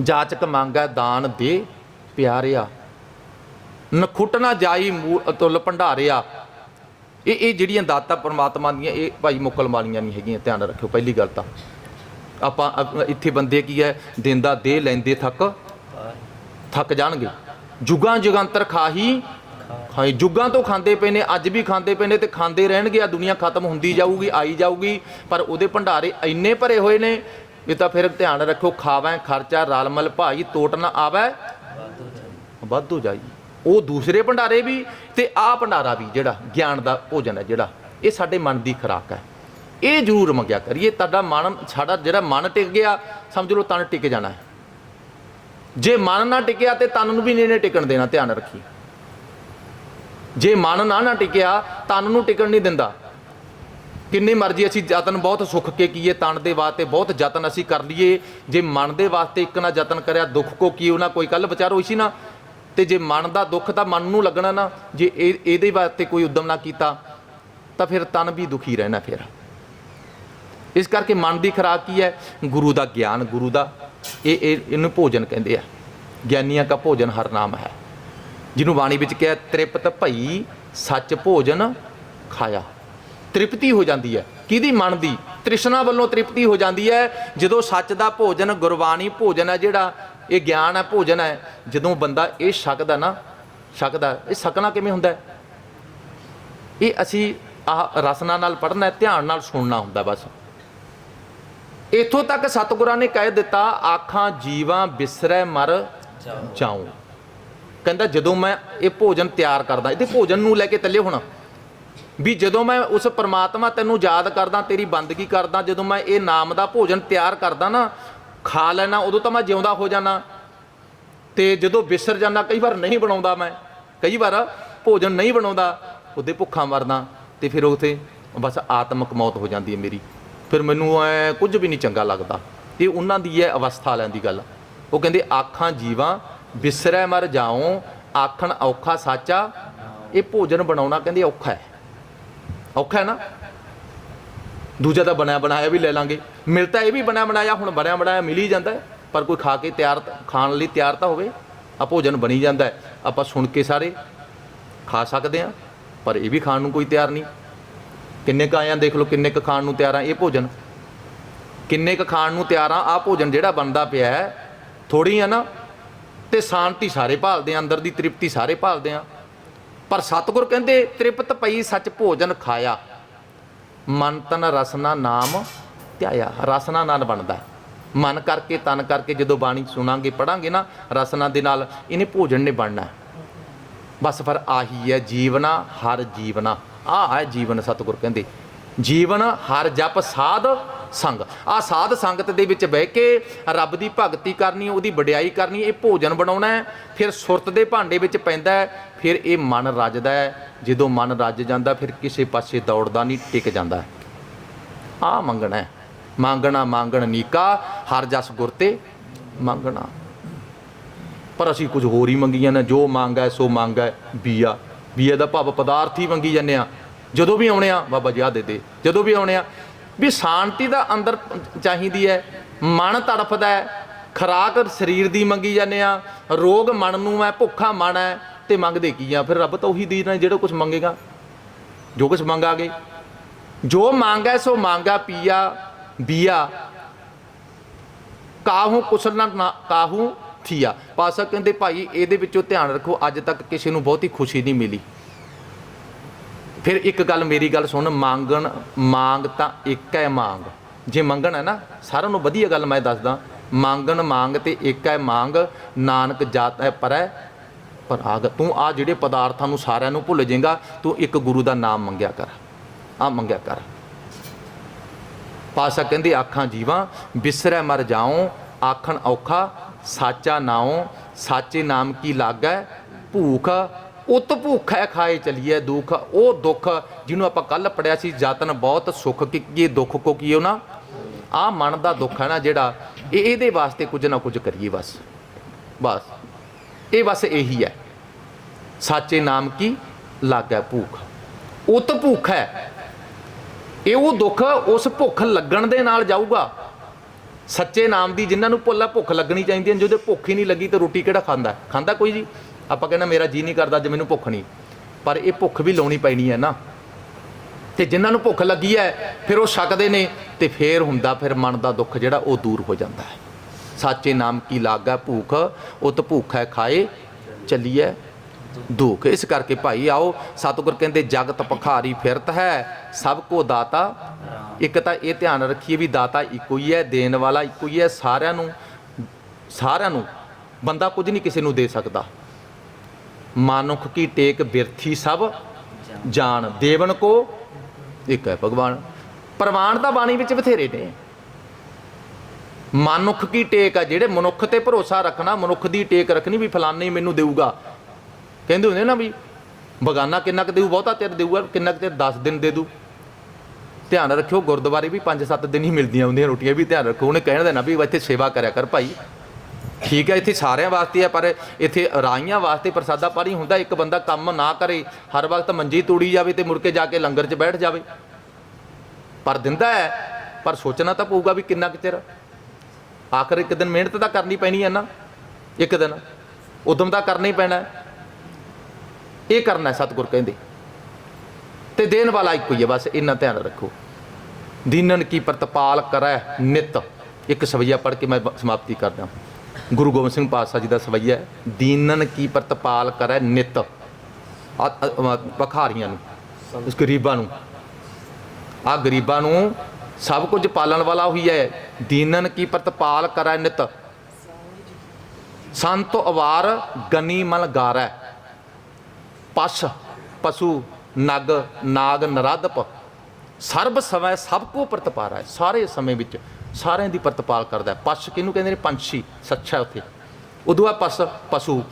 ਜਾਚਕ ਮੰਗੈ ਦਾਨ ਦੇ ਪਿਆਰਿਆ। ਨਖੁੱਟ ਨਾ ਜਾਈ ਮੂ- ਅਤੁੱਲ ਭੰਡਾਰਿਆ। ਇਹ ਇਹ ਜਿਹੜੀਆਂ ਦਾਤਾ ਪਰਮਾਤਮਾ ਦੀਆਂ, ਇਹ ਭਾਈ ਮੁਕਲ ਵਾਲੀਆਂ ਨਹੀਂ ਹੈਗੀਆਂ, ਧਿਆਨ ਰੱਖਿਓ, ਪਹਿਲੀ ਗੱਲ ਤਾਂ। ਆਪਾਂ ਇੱਥੇ ਬੰਦੇ ਕੀ ਹੈ? ਦਿੰਦਾ ਦੇ ਲੈਂਦੇ ਥੱਕ ਥੱਕ ਜਾਣਗੇ। ਜੁਗਾਂ ਜੁਗੰਤਰ ਖਾਹੀ। ਖਾਈ ਜੁਗਾਂ ਤੋਂ ਖਾਂਦੇ ਪਏ ਨੇ, ਅੱਜ ਵੀ ਖਾਂਦੇ ਪਏ ਨੇ ਤੇ ਖਾਂਦੇ ਰਹਿਣਗੇ। ਆ ਦੁਨੀਆ ਖਤਮ ਹੁੰਦੀ ਜਾਊਗੀ, ਆਈ ਜਾਊਗੀ, ਪਰ ਉਹਦੇ ਭੰਡਾਰੇ ਇੰਨੇ ਭਰੇ ਹੋਏ ਨੇ, ਇਹ ਤਾਂ ਫਿਰ ਧਿਆਨ ਰੱਖੋ, ਖਾਵੇਂ, ਖਰਚਾ, ਰਲਮਲ, ਭਾਈ, ਤੋਟ ਨਾ ਆਵੇ। ਵਾਧੂ ਜਾਈ। ਉਹ ਦੂਸਰੇ ਭੰਡਾਰੇ ਵੀ ਤੇ ਆਹ ਭੰਡਾਰਾ ਵੀ, ਜਿਹੜਾ ਗਿਆਨ ਦਾ ਭੋਜਨ ਹੈ, ਜਿਹੜਾ, ਇਹ ਸਾਡੇ ਮਨ ਦੀ ਖੁਰਾਕ ਹੈ। ਇਹ ਜ਼ਰੂਰ ਮੰਗਿਆ ਕਰੀਏ। ਤੁਹਾਡਾ ਮਨ, ਸਾਡਾ ਜਿਹੜਾ ਮਨ ਟਿਕ ਗਿਆ, ਸਮਝ ਲਓ ਤਨ ਟਿਕ ਜਾਣਾ ਹੈ। ਜੇ ਮਨ ਨਾ ਟਿਕਿਆ ਤੇ ਤਨ ਨੂੰ ਵੀ ਨਹੀਂ ਨੇ ਟਿਕਣ ਦੇਣਾ, ਧਿਆਨ ਰੱਖੀ। ਜੇ ਮਨ ਨਾ ਨਾ ਟਿਕਿਆ, ਤਨ ਨੂੰ ਟਿਕਣ ਨਹੀਂ ਦਿੰਦਾ। ਕਿੰਨੀ ਮਰਜ਼ੀ ਅਸੀਂ ਯਤਨ ਬਹੁਤ ਸੁੱਖ ਕੇ ਕੀਏ, ਤਨ ਦੇ ਵਾਸਤੇ ਬਹੁਤ ਯਤਨ ਅਸੀਂ ਕਰ ਲਈਏ। ਜੇ ਮਨ ਦੇ ਵਾਸਤੇ ਇੱਕ ਨਾ ਯਤਨ ਕਰਿਆ, ਦੁੱਖ ਕੋ ਕੀ ਉਹਨਾਂ ਕੋਈ ਕੱਲ ਵਿਚਾਰ ਹੋਈ ਸੀ ਨਾ? ਤੇ ਜੇ ਮਨ ਦਾ ਦੁੱਖ ਤਾਂ ਮਨ ਨੂੰ ਲੱਗਣਾ ਨਾ, ਜੇ ਇਹ, ਇਹਦੇ ਵਾਸਤੇ ਕੋਈ ਉਦਮ ਨਾ ਕੀਤਾ, ਤਾਂ ਫਿਰ ਤਨ ਵੀ ਦੁਖੀ ਰਹਿਣਾ ਫਿਰ। ਇਸ ਕਰਕੇ ਮਨ ਦੀ ਖੁਰਾਕ ਕੀ ਹੈ? ਗੁਰੂ ਦਾ ਗਿਆਨ, ਗੁਰੂ ਦਾ ਇਹ ਇਹ ਇਹਨੂੰ ਭੋਜਨ ਕਹਿੰਦੇ ਆ। ਗਿਆਨੀਆਂ ਦਾ ਭੋਜਨ ਹਰ ਨਾਮ ਹੈ। ਜਿਹਨੂੰ ਬਾਣੀ ਵਿੱਚ ਕਿਹਾ, ਤ੍ਰਿਪਤ ਭਈ ਸੱਚ ਭੋਜਨ ਖਾਇਆ। ਤ੍ਰਿਪਤੀ ਹੋ ਜਾਂਦੀ ਹੈ। ਕਿਹਦੀ ਮਨ ਦੀ? ਤ੍ਰਿਸ਼ਨਾ ਵੱਲੋਂ ਤ੍ਰਿਪਤੀ ਹੋ ਜਾਂਦੀ ਹੈ। ਜਦੋਂ ਸੱਚ ਦਾ ਭੋਜਨ, ਗੁਰਬਾਣੀ ਭੋਜਨ ਹੈ ਜਿਹੜਾ, ਇਹ ਗਿਆਨ ਹੈ, ਭੋਜਨ ਹੈ, ਜਦੋਂ ਬੰਦਾ ਇਹ ਛਕਦਾ ਨਾ, ਛਕਦਾ, ਇਹ ਛਕਣਾ ਕਿਵੇਂ ਹੁੰਦਾ ਇਹ ਅਸੀਂ ਆ ਰਸਨਾ ਨਾਲ ਪੜ੍ਹਨਾ ਧਿਆਨ ਨਾਲ ਸੁਣਨਾ ਹੁੰਦਾ ਬਸ। ਇਥੋਂ ਤੱਕ ਸਤਿਗੁਰਾਂ ਨੇ ਕਹਿ ਦਿੱਤਾ, ਆਖਾਂ ਜੀਵਾਂ ਬਿਸਰੈ ਮਰ ਜਾਉ ਕਹਿੰਦਾ, ਜਦੋਂ ਮੈਂ ਇਹ ਭੋਜਨ ਤਿਆਰ ਕਰਦਾ, ਇਹਦੇ ਭੋਜਨ ਨੂੰ ਲੈ ਕੇ ਤੱਲੇ ਹੁਣ। ਵੀ ਜਦੋਂ ਮੈਂ ਉਸ ਪਰਮਾਤਮਾ ਤੈਨੂੰ ਯਾਦ ਕਰਦਾ, ਤੇਰੀ ਬੰਦਗੀ ਕਰਦਾ, ਜਦੋਂ ਮੈਂ ਇਹ ਨਾਮ ਦਾ ਭੋਜਨ ਤਿਆਰ ਕਰਦਾ ਨਾ, ਖਾ ਲੈਣਾ, ਉਦੋਂ ਤਾਂ ਮੈਂ ਜਿਉਂਦਾ ਹੋ ਜਾਣਾ ਤੇ ਜਦੋਂ ਵਿਸਰ ਜਾਣਾ ਕਈ ਵਾਰ ਨਹੀਂ ਬਣਾਉਂਦਾ ਮੈਂ। ਕਈ ਵਾਰ ਭੋਜਨ ਨਹੀਂ ਬਣਾਉਂਦਾ, ਉਹਦੇ ਭੁੱਖਾ ਮਰਦਾ, ਤੇ ਫਿਰ ਉਥੇ ਬਸ ਆਤਮਕ ਮੌਤ ਹੋ ਜਾਂਦੀ ਹੈ ਮੇਰੀ। ਫਿਰ ਮੈਨੂੰ ਐ ਕੁਝ ਵੀ ਨਹੀਂ ਚੰਗਾ ਲੱਗਦਾ। ਇਹ ਉਹਨਾਂ ਦੀ ਹੈ ਅਵਸਥਾ ਵਾਲਿਆਂ ਦੀ ਗੱਲ ਉਹ ਕਹਿੰਦੇ, ਆਖਾਂ ਜੀਵਾਂ, ਬਿਸਰੈ ਮਰ ਜਾਉ, ਆਖਣ ਔਖਾ ਸਾਚਾ, ਇਹ ਭੋਜਨ ਬਣਾਉਣਾ ਕਹਿੰਦੇ ਔਖਾ ਹੈ ਔਖਾ ਹੈ ਨਾ? ਦੂਜਾ ਤਾਂ ਬਣਿਆ ਬਣਾਇਆ ਵੀ ਲੈ ਲਾਂਗੇ। ਮਿਲਤਾ ਇਹ ਵੀ ਬਣਿਆ ਬਣਾਇਆ, ਹੁਣ ਬਣਿਆ ਬਣਾਇਆ ਮਿਲ ਹੀ ਜਾਂਦਾ ਪਰ ਕੋਈ ਖਾ ਕੇ ਤਿਆਰ ਖਾਣ ਲਈ ਤਿਆਰ ਤਾਂ ਹੋਵੇ। ਆ ਭੋਜਨ ਬਣੀ ਜਾਂਦਾ ਆਪਾਂ ਸੁਣ ਕੇ ਸਾਰੇ ਖਾ ਸਕਦੇ ਆ, ਪਰ ਇਹ ਵੀ ਖਾਣ ਨੂੰ ਕੋਈ ਤਿਆਰ ਨਹੀਂ। ਕਿੰਨੇ ਕ ਆਇਆ ਦੇਖ ਲਓ ਕਿੰਨੇ ਕ ਖਾਣ ਨੂੰ ਤਿਆਰ ਆ, ਇਹ ਭੋਜਨ। ਕਿੰਨੇ ਕ ਖਾਣ ਨੂੰ ਤਿਆਰ ਆ ਆ ਭੋਜਨ ਜਿਹੜਾ ਬਣਦਾ ਪਿਆ ਹੈ ਥੋੜੀ ਆ ਨਾ, ਤੇ ਸ਼ਾਂਤੀ ਸਾਰੇ ਭਾਲਦੇ ਆ, ਅੰਦਰ ਦੀ ਤ੍ਰਿਪਤੀ ਸਾਰੇ ਭਾਲਦੇ ਆ। ਪਰ ਸਤਿਗੁਰ ਕਹਿੰਦੇ, ਤ੍ਰਿਪਤ ਪਈ ਸੱਚ ਭੋਜਨ ਖਾਇਆ। ਮਨ ਤਨ ਰਸਨਾ ਨਾਮ ਧਿਆਇਆ, ਰਸਨਾ ਨਾਲ ਬਣਦਾ। ਮਨ ਕਰਕੇ, ਤਨ ਕਰਕੇ ਜਦੋਂ ਬਾਣੀ ਸੁਣਾਂਗੇ, ਪੜਾਂਗੇ ਨਾ, ਰਸਨਾ ਦੇ ਨਾਲ ਇਹਨੇ ਭੋਜਨ ਨੇ ਬਣਨਾ। ਬਸ ਫਿਰ ਆਹੀ ਹੈ ਜੀਵਨਾ, ਹਰ ਜੀਵਨਾ। ਆਹ ਹੈ ਜੀਵਨ ਸਤਿਗੁਰ ਕਹਿੰਦੇ। ਜੀਵਨ ਹਰ ਜਪ ਸਾਧ ਸੰਗ। ਆ ਸਾਧ ਸੰਗਤ ਦੇ ਵਿੱਚ ਬਹਿ ਕੇ ਰੱਬ ਦੀ ਭਗਤੀ ਕਰਨੀ, ਉਹਦੀ ਵਡਿਆਈ ਕਰਨੀ, ਇਹ ਭੋਜਨ ਬਣਾਉਣਾ ਫਿਰ ਸੁਰਤ ਦੇ ਭਾਂਡੇ ਵਿੱਚ ਪੈਂਦਾ ਫਿਰ ਇਹ ਮਨ ਰੱਜਦਾ ਜਦੋਂ ਮਨ ਰੱਜ ਜਾਂਦਾ, ਫਿਰ ਕਿਸੇ ਪਾਸੇ ਦੌੜਦਾ ਨਹੀਂ, ਟਿਕ ਜਾਂਦਾ ਹੈ। ਆ ਮੰਗਣਾ ਮੰਗਣਾ, ਮੰਗਣ ਨੀਕਾ, ਹਰ ਜਸ ਗੁਰ ਤੇ ਮੰਗਣਾ। ਪਰ ਅਸੀਂ ਕੁਝ ਹੋਰ ਹੀ ਮੰਗੀਆਂ ਨੇ ਹਾਂ। ਜੋ ਮੰਗਾ ਸੋ ਮੰਗਾ ਬੀਆ। ਬੀਏ ਦਾ ਭਾਵ ਪਦਾਰਥ ਹੀ ਮੰਗੀ ਜਾਂਦੇ ਆ। ਜਦੋਂ ਵੀ ਆਉਣੇ ਆ, ਬਾਬਾ ਜੀ ਆਹ ਦੇ ਦੇ। ਜਦੋਂ ਵੀ ਆਉਣੇ ਆ, ਵੀ ਸ਼ਾਂਤੀ ਦਾ ਅੰਦਰ ਚਾਹੀਦੀ ਹੈ, ਮਨ ਤੜਫਦਾ ਹੈ, ਖਰਾਕ ਸਰੀਰ ਦੀ ਮੰਗੀ ਜਾਂਦੇ ਆ, ਰੋਗ ਮਨ ਨੂੰ ਹੈ, ਭੁੱਖਾ ਮਨ ਹੈ, ਤੇ ਮੰਗਦੇ ਕੀ ਆ? ਫਿਰ ਰੱਬ ਤਾਂ ਉਹੀ ਦੇਣਾ, ਜਿਹੜਾ ਕੁਝ ਮੰਗੇਗਾ। ਜੋ ਕੁਝ ਮੰਗਾਗੇ। ਜੋ ਮੰਗਾ ਸੋ ਮੰਗਾ ਪੀਆ, ਬੀਆ। ਕਾਹੂ ਕੁਸਲ ਨਾ, ਕਾਹੂ ਕਾਹੂ ਥੀਆ ਪਾਸਾ ਕਹਿੰਦੇ ਭਾਈ, ਇਹਦੇ ਵਿੱਚੋਂ ਧਿਆਨ ਰੱਖੋ, ਅੱਜ ਤੱਕ ਕਿਸੇ ਨੂੰ ਬਹੁਤੀ ਖੁਸ਼ੀ ਨਹੀਂ ਮਿਲੀ। ਫਿਰ ਇੱਕ ਗੱਲ ਮੇਰੀ ਗੱਲ ਸੁਣ, ਮੰਗਣ, ਮੰਗ ਤਾਂ ਇੱਕ ਹੈ ਮੰਗ। ਜੇ ਮੰਗਣ ਹੈ ਨਾ, ਸਾਰਿਆਂ ਨੂੰ ਵਧੀਆ ਗੱਲ ਮੈਂ ਦੱਸਦਾ। ਮੰਗਣ, ਮੰਗ ਤੇ ਇੱਕ ਹੈ ਮੰਗ। ਨਾਨਕ ਜਾਤ ਹੈ, ਪਰੈ ਪਰਾਗ ਤੂੰ ਆ ਜਿਹੜੇ ਪਦਾਰਥਾਂ ਨੂੰ ਸਾਰਿਆਂ ਨੂੰ ਭੁੱਲ ਜਾਏਗਾ, ਤੂੰ ਇੱਕ ਗੁਰੂ ਦਾ ਨਾਮ ਮੰਗਿਆ ਕਰ। ਆ ਮੰਗਿਆ ਕਰ। ਪਾਸ਼ਾ ਕਹਿੰਦੇ ਆਖਾਂ ਜੀਵਾਂ, ਬਿਸਰੈ ਮਰ ਜਾਉ, ਆਖਣ ਔਖਾ ਸਾਚਾ ਨਾਉ, ਸਾਚੇ ਨਾਮ ਕੀ ਲਾਗੈ? ਭੂਖ ਉਤ ਭੁੱਖੈ ਖਾਏ ਚਲੀਏ ਦੁੱਖ। ਉਹ ਦੁੱਖ ਜਿਹਨੂੰ ਆਪਾਂ ਕੱਲ ਪੜਿਆ ਸੀ ਯਤਨ ਬਹੁਤ ਸੁੱਖ, ਕੀ ਕੀ ਦੁੱਖ ਕੋ ਕੀਓ ਨਾ ਆ ਮਨ ਦਾ ਦੁੱਖ ਹੈ ਨਾ ਜਿਹੜਾ, ਇਹ ਇਹਦੇ ਵਾਸਤੇ ਕੁਝ ਨਾ ਕੁਝ ਕਰੀਏ ਬਸ। ਬਸ। ਇਹ ਬਸ ਇਹੀ ਹੈ। ਸਾਚੇ ਨਾਮ ਕੀ ਲਾਗੈ ਭੂਖ? ਉਤ ਭੁੱਖ ਹੈ। ਇਹ ਉਹ ਦੁੱਖ ਉਸ ਭੁੱਖ ਲੱਗਣ ਦੇ ਨਾਲ ਜਾਊਗਾ। ਸੱਚੇ ਨਾਮ ਦੀ ਜਿਨ੍ਹਾਂ ਨੂੰ ਭੁੱਲਾ ਭੁੱਖ ਲੱਗਣੀ ਚਾਹੀਦੀ ਹੈ ਜਿਹਦੇ ਭੁੱਖ ਹੀ ਨਹੀਂ ਲੱਗੀ ਤੇ ਰੋਟੀ ਕਿਹੜਾ ਖਾਂਦਾ? ਖਾਂਦਾ ਕੋਈ ਜੀ? ਆਪਾਂ ਕਹਿੰਦਾ ਮੇਰਾ ਜੀ ਨਹੀਂ ਕਰਦਾ ਜੇ ਮੈਨੂੰ ਭੁੱਖ ਨਹੀਂ। ਪਰ ਇਹ ਭੁੱਖ ਵੀ ਲਾਉਣੀ ਪੈਣੀ ਹੈ ਨਾ। ਤੇ ਜਿਨ੍ਹਾਂ ਨੂੰ ਭੁੱਖ ਲੱਗੀ ਹੈ, ਫਿਰ ਉਹ ਛਕਦੇ ਨੇ ਤੇ ਫੇਰ ਹੁੰਦਾ, ਫਿਰ ਮਨ ਦਾ ਦੁੱਖ ਜਿਹੜਾ ਉਹ ਦੂਰ ਹੋ ਜਾਂਦਾ ਹੈ। ਸਾਚੇ ਨਾਮ ਕੀ ਲਾਗਾ ਭੂਖ। ਉਤ ਭੂਖ ਹੈ, ਖਾਏ, ਚੱਲੀਐ ਦੁੱਖ। ਇਸ ਕਰਕੇ ਭਾਈ ਆਓ, ਸਤਿਗੁਰ ਕਹਿੰਦੇ ਜਗਤ ਭਖਾਰੀ ਫਿਰਤ ਹੈ, ਸਭ ਕੋ ਦਾਤਾ। ਇੱਕ ਤਾਂ ਇਹ ਧਿਆਨ ਰੱਖੀਏ ਵੀ ਦਾਤਾ ਇੱਕੋ ਹੀ ਹੈ, ਦੇਣ ਵਾਲਾ ਇੱਕੋ ਹੀ ਹੈ, ਸਾਰਿਆਂ ਨੂੰ ਸਾਰਿਆਂ ਨੂੰ ਬੰਦਾ ਕੁਝ ਨਹੀਂ ਕਿਸੇ ਨੂੰ ਦੇ ਸਕਦਾ। ਮਾਨੁਖ ਕੀ ਟੇਕ ਬਿਰਥੀ ਸਭ ਜਾਣ, ਦੇਵਨ ਕੋ ਇੱਕ ਹੈ ਭਗਵਾਨ। ਪ੍ਰਵਾਨ ਤਾਂ ਬਾਣੀ ਵਿੱਚ ਬਥੇਰੇ ਨੇ। ਮਨੁੱਖ ਕੀ ਟੇਕ ਆ, ਜਿਹੜੇ ਮਨੁੱਖ ਤੇ ਭਰੋਸਾ ਰੱਖਣਾ, ਮਨੁੱਖ ਦੀ ਟੇਕ ਰੱਖਣੀ ਵੀ ਫਲਾਨਾ ਮੈਨੂੰ ਦੇਊਗਾ। ਕਹਿੰਦੇ ਹੁੰਦੇ ਨਾ ਵੀ ਬਗਾਨਾ ਕਿੰਨਾ ਕੁ ਦੇਊ, ਬਹੁਤਾ ਚਿਰ ਦੇਊਗਾ, ਕਿੰਨਾ ਕੁ ਚਿਰ 10 ਦਿਨ ਦੇ ਦੂ। ਧਿਆਨ ਰੱਖਿਓ, ਗੁਰਦੁਆਰੇ ਵੀ 5-7 ਦਿਨ ਹੀ ਮਿਲਦੀਆਂ ਹੁੰਦੀਆਂ ਰੋਟੀਆਂ, ਵੀ ਧਿਆਨ ਰੱਖੋ। ਉਹਨੇ ਕਹਿਣ ਦਾ ਨਾ ਵੀ ਇੱਥੇ ਸੇਵਾ ਕਰਿਆ ਕਰ ਭਾਈ। ਠੀਕ ਹੈ, ਇੱਥੇ ਸਾਰਿਆਂ ਵਾਸਤੇ ਹੈ ਪਰ ਇੱਥੇ ਰਾਈਆਂ ਵਾਸਤੇ ਪ੍ਰਸਾਦਾ ਪਾਣੀ ਹੁੰਦਾ, ਇੱਕ ਬੰਦਾ ਕੰਮ ਨਾ ਕਰੇ, ਹਰ ਵਕਤ ਮੰਜੀ ਤੋੜੀ ਜਾਵੇ ਤੇ ਮੁੜ ਕੇ ਜਾ ਕੇ ਲੰਗਰ 'ਚ ਬੈਠ ਜਾਵੇ। ਪਰ ਦਿੰਦਾ ਹੈ, ਪਰ ਸੋਚਣਾ ਤਾਂ ਪਊਗਾ ਵੀ ਕਿੰਨਾ ਕੁ ਚਿਰ। ਆਖਰ ਇੱਕ ਦਿਨ ਮਿਹਨਤ ਤਾਂ ਕਰਨੀ ਪੈਣੀ ਹੈ ਨਾ, ਇੱਕ ਦਿਨ। ਉਦਮ ਤਾਂ ਕਰਨਾ ਹੀ ਪੈਣਾ। ਹੈ। ਇਹ ਕਰਨਾ ਹੈ ਸਤਿਗੁਰ ਕਹਿੰਦੇ। ਤੇ ਦੇਣ ਵਾਲਾ ਇੱਕੋ ਹੀ ਹੈ, ਬਸ ਇੰਨਾ ਧਿਆਨ ਰੱਖੋ। ਦੀਨਨ ਕੀ ਪ੍ਰਤਪਾਲ ਕਰੈ ਨਿਤ। ਇੱਕ ਸਵਈਆ ਪੜ੍ਹ ਕੇ ਮੈਂ ਸਮਾਪਤੀ ਕਰਦਾ ਗੁਰੂ ਗੋਬਿੰਦ ਸਿੰਘ ਪਾਤਸ਼ਾਹ ਜੀ ਦਾ ਸਵਈਆ ਦੀਨਨ ਕੀ ਪ੍ਰਤਪਾਲ ਕਰੈ ਨਿਤ। ਆ- ਭਖਾਰੀਆਂ ਨੂੰ, ਉਸ ਗਰੀਬਾਂ ਨੂੰ। ਆ ਗਰੀਬਾਂ ਨੂੰ ਸਭ ਕੁਝ ਪਾਲਣ ਵਾਲਾ ਉਹੀ ਹੈ। ਦੀਨਨ ਕੀ ਪ੍ਰਤਪਾਲ ਕਰੈ ਨਿਤ। ਸੰਤ ਅਵਾਰ ਗਨੀ ਮਲ ਗਾਰੈ। ਪਸ਼, ਪਸ਼ੂ, ਨਗ, ਨਾਗ ਨਰਾਦਪ ਸਰਬ ਸਮੈ ਸਭ ਕੋ ਪ੍ਰਤਪਾਰਾ ਹੈ। ਸਾਰੇ ਸਮੇਂ ਵਿੱਚ ਸਾਰਿਆਂ ਦੀ ਪ੍ਰਤਪਾਲ ਕਰਦਾ ਹੈ। ਪਸ਼ ਕਿਹਨੂੰ ਕਹਿੰਦੇ ਨੇ? ਪੰਛੀ, ਸੱਚਾ ਉੱਥੇ। ਉਦੋਂ ਆ ਪਸ, ਪਸ਼ੂ,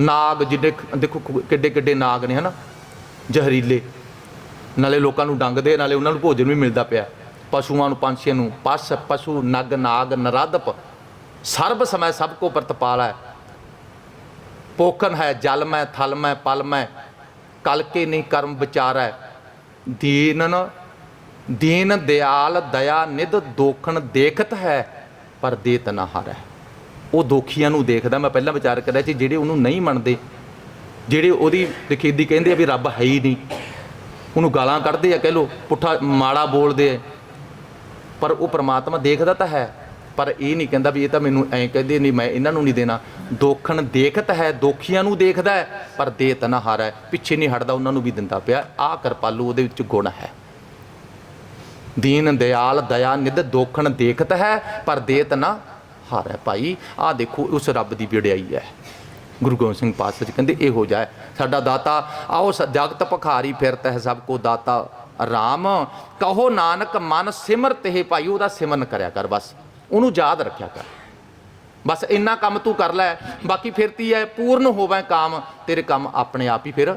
ਨਾਗ, ਜਿੱਡੇ ਦੇਖੋ ਕਿੱਡੇ ਕਿੱਡੇ ਨਾਗ ਨੇ, ਹਨਾ? ਜ਼ਹਿਰੀਲੇ। ਨਾਲੇ ਲੋਕਾਂ ਨੂੰ ਡੰਗਦੇ ਨਾਲੇ ਉਹਨਾਂ ਨੂੰ ਭੋਜਨ ਵੀ ਮਿਲਦਾ ਪਿਆ। ਪਸ਼ੂਆਂ ਨੂੰ, ਪੰਛੀਆਂ ਨੂੰ। ਪਸ, ਪਸ਼ੂ, ਨਗ, ਨਾਗ ਨਰਾਦਪ ਸਰਬ ਸਮੈ ਸਭ ਕੋ ਪ੍ਰਤਪਾਲ ਹੈ। ਪੋਖਨ ਹੈ, ਜਲ ਮੈਂ, ਥਲ ਮੈਂ, ਪਲ ਮੈਂ, ਕਲ ਕੇ ਨਹੀਂ ਕਰਮ ਵਿਚਾਰੈ। ਦੀਨਨ ਦੀਨ ਦਿਆਲ ਦਇਆ ਨਿਧ ਦੋਖਣ ਦੇਖਤ ਹੈ, ਪਰ ਦੇਤ ਨਾ ਹਾਰੈ। ਉਹ ਦੋਖੀਆਂ ਨੂੰ ਦੇਖਦਾ, ਮੈਂ ਪਹਿਲਾਂ ਵਿਚਾਰ ਕਰਿਆ ਸੀ, ਜਿਹੜੇ ਉਹਨੂੰ ਨਹੀਂ ਮੰਨਦੇ, ਜਿਹੜੇ ਉਹਦੀ ਰਖੀਦੀ ਕਹਿੰਦੇ ਆ ਵੀ ਰੱਬ ਹੈ ਹੀ ਨਹੀਂ। ਉਹਨੂੰ ਗਾਲਾਂ ਕੱਢਦੇ ਆ, ਕਹਿ ਲੋ ਪੁੱਠਾ ਮਾੜਾ ਬੋਲਦੇ ਆ। ਪਰ ਉਹ ਪ੍ਰਮਾਤਮਾ ਦੇਖਦਾ ਤਾਂ ਹੈ। ਪਰ ਇਹ ਨਹੀਂ ਕਹਿੰਦਾ ਵੀ ਇਹ ਤਾਂ ਮੈਨੂੰ ਐਂ ਕਹਿੰਦੇ ਨਹੀਂ, ਮੈਂ ਇਹਨਾਂ ਨੂੰ ਨਹੀਂ ਦੇਣਾ। ਦੋਖਣ ਦੇਖਤ ਹੈ, ਦੋਖੀਆਂ ਨੂੰ ਦੇਖਦਾ ਹੈ, ਪਰ ਦੇਤ ਨਾ ਹਾਰੈ, ਪਿੱਛੇ ਨਹੀਂ ਹਟਦਾ, ਉਹਨਾਂ ਨੂੰ ਵੀ ਦਿੰਦਾ ਪਿਆ। ਆਹ ਕਿਰਪਾਲੂ ਉਹਦੇ ਵਿੱਚ ਗੁਣ ਹੈ। ਦੀਨ, ਦਿਆਲ, ਦਇਆ, ਨਿਧ, ਦੋਖਣ ਦੇਖਤ ਹੈ, ਪਰ ਦੇਤ ਨਾ ਹਾਰੈ ਭਾਈ। ਆਹ ਦੇਖੋ, ਉਸ ਰੱਬ ਦੀ ਵਿੜਾਈ ਹੈ। ਗੁਰੂ ਗੋਬਿੰਦ ਸਿੰਘ ਪਾਤਸ਼ਾਹ ਜੀ ਕਹਿੰਦੇ, ਇਹ ਹੋ। ਜਾਏ ਸਾਡਾ ਦਾਤਾ, ਆਓ ਸ- ਜਗਤ ਭਖਾਰੀ ਫਿਰਤ ਹੈ ਸਭ ਕੋ ਦਾਤਾ ਰਾਮ। ਕਹੋ ਨਾਨਕ ਮਨ ਸਿਮਰਤ ਹੈ ਭਾਈ, ਉਹਦਾ ਸਿਮਰਨ ਕਰਿਆ ਕਰ ਬਸ। ਉਹਨੂੰ ਯਾਦ ਰੱਖਿਆ ਕਰ। ਬਸ ਇੰਨਾ ਕੰਮ ਤੂੰ ਕਰ ਲੈ, ਬਾਕੀ ਫਿਰ ਤੀ ਹੈ, ਪੂਰਨ ਹੋਵੇਂ ਕਾਮ, ਤੇਰੇ ਕੰਮ ਆਪਣੇ ਆਪ ਹੀ ਫਿਰ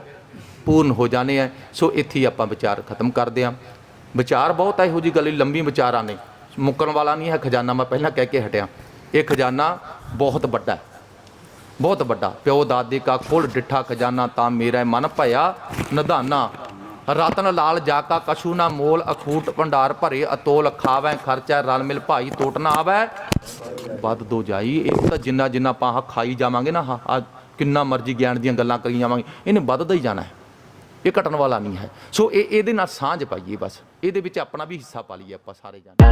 ਪੂਰਨ ਹੋ ਜਾਣੇ ਆ। ਸੋ ਇੱਥੇ ਹੀ ਆਪਾਂ ਵਿਚਾਰ ਖਤਮ ਕਰਦੇ ਹਾਂ। ਵਿਚਾਰ ਬਹੁਤ ਹੈ ਇਹੋ ਜੀ ਗੱਲ ਲੰਬੀ ਵਿਚਾਰਾਂ ਨੇ। ਮੁੱਕਣ ਵਾਲਾ ਨਹੀਂ ਹੈ, ਖਜ਼ਾਨਾ ਮੈਂ ਪਹਿਲਾਂ ਕਹਿ ਕੇ ਹਟਿਆ। ਇਹ ਖਜ਼ਾਨਾ ਬਹੁਤ ਵੱਡਾ ਬਹੁਤ ਵੱਡਾ। ਪਿਓ ਦਾਦੇ ਕਾ ਖੋਲ ਡਿੱਠਾ ਖਜ਼ਾਨਾ ਤਾਂ ਮੇਰਾ ਮਨ ਭਇਆ। ਨਿਧਾਨਾ ਰਤਨ ਲਾਲ ਜਾਕਾ ਕਛੂ ਨਾ ਮੋਲ, ਅਖੂਟ ਭੰਡਾਰ ਭਰੇ, ਅਤੋਲ ਖਾਵੈ, ਖਰਚਾ, ਰਲ ਮਿਲ ਭਾਈ ਟੋਟ ਨਾ ਆਵੈ। ਵੱਧ ਦੋ ਜਾਈ, ਇਹ ਤਾਂ ਜਿੰਨਾ ਜਿੰਨਾ ਆਪਾਂ ਖਾਈ ਜਾਵਾਂਗੇ ਨਾ, ਆਹ ਕਿੰਨਾ ਮਰਜ਼ੀ ਗਿਆਨ ਦੀਆਂ ਗੱਲਾਂ ਕਰੀ ਜਾਵਾਂਗੇ, ਇਹਨੇ ਵੱਧਦਾ ਹੀ ਜਾਣਾ ਹੈ। ਇਹ ਘਟਣ ਵਾਲਾ ਨਹੀਂ ਹੈ। ਸੋ ਇਹ, ਇਹਦੇ ਨਾਲ ਸਾਂਝ ਪਾਈਏ ਬਸ, ਇਹਦੇ ਵਿੱਚ ਆਪਣਾ ਵੀ ਹਿੱਸਾ ਪਾ ਲਈਏ ਆਪਾਂ ਸਾਰੇ ਜਾਣੇ।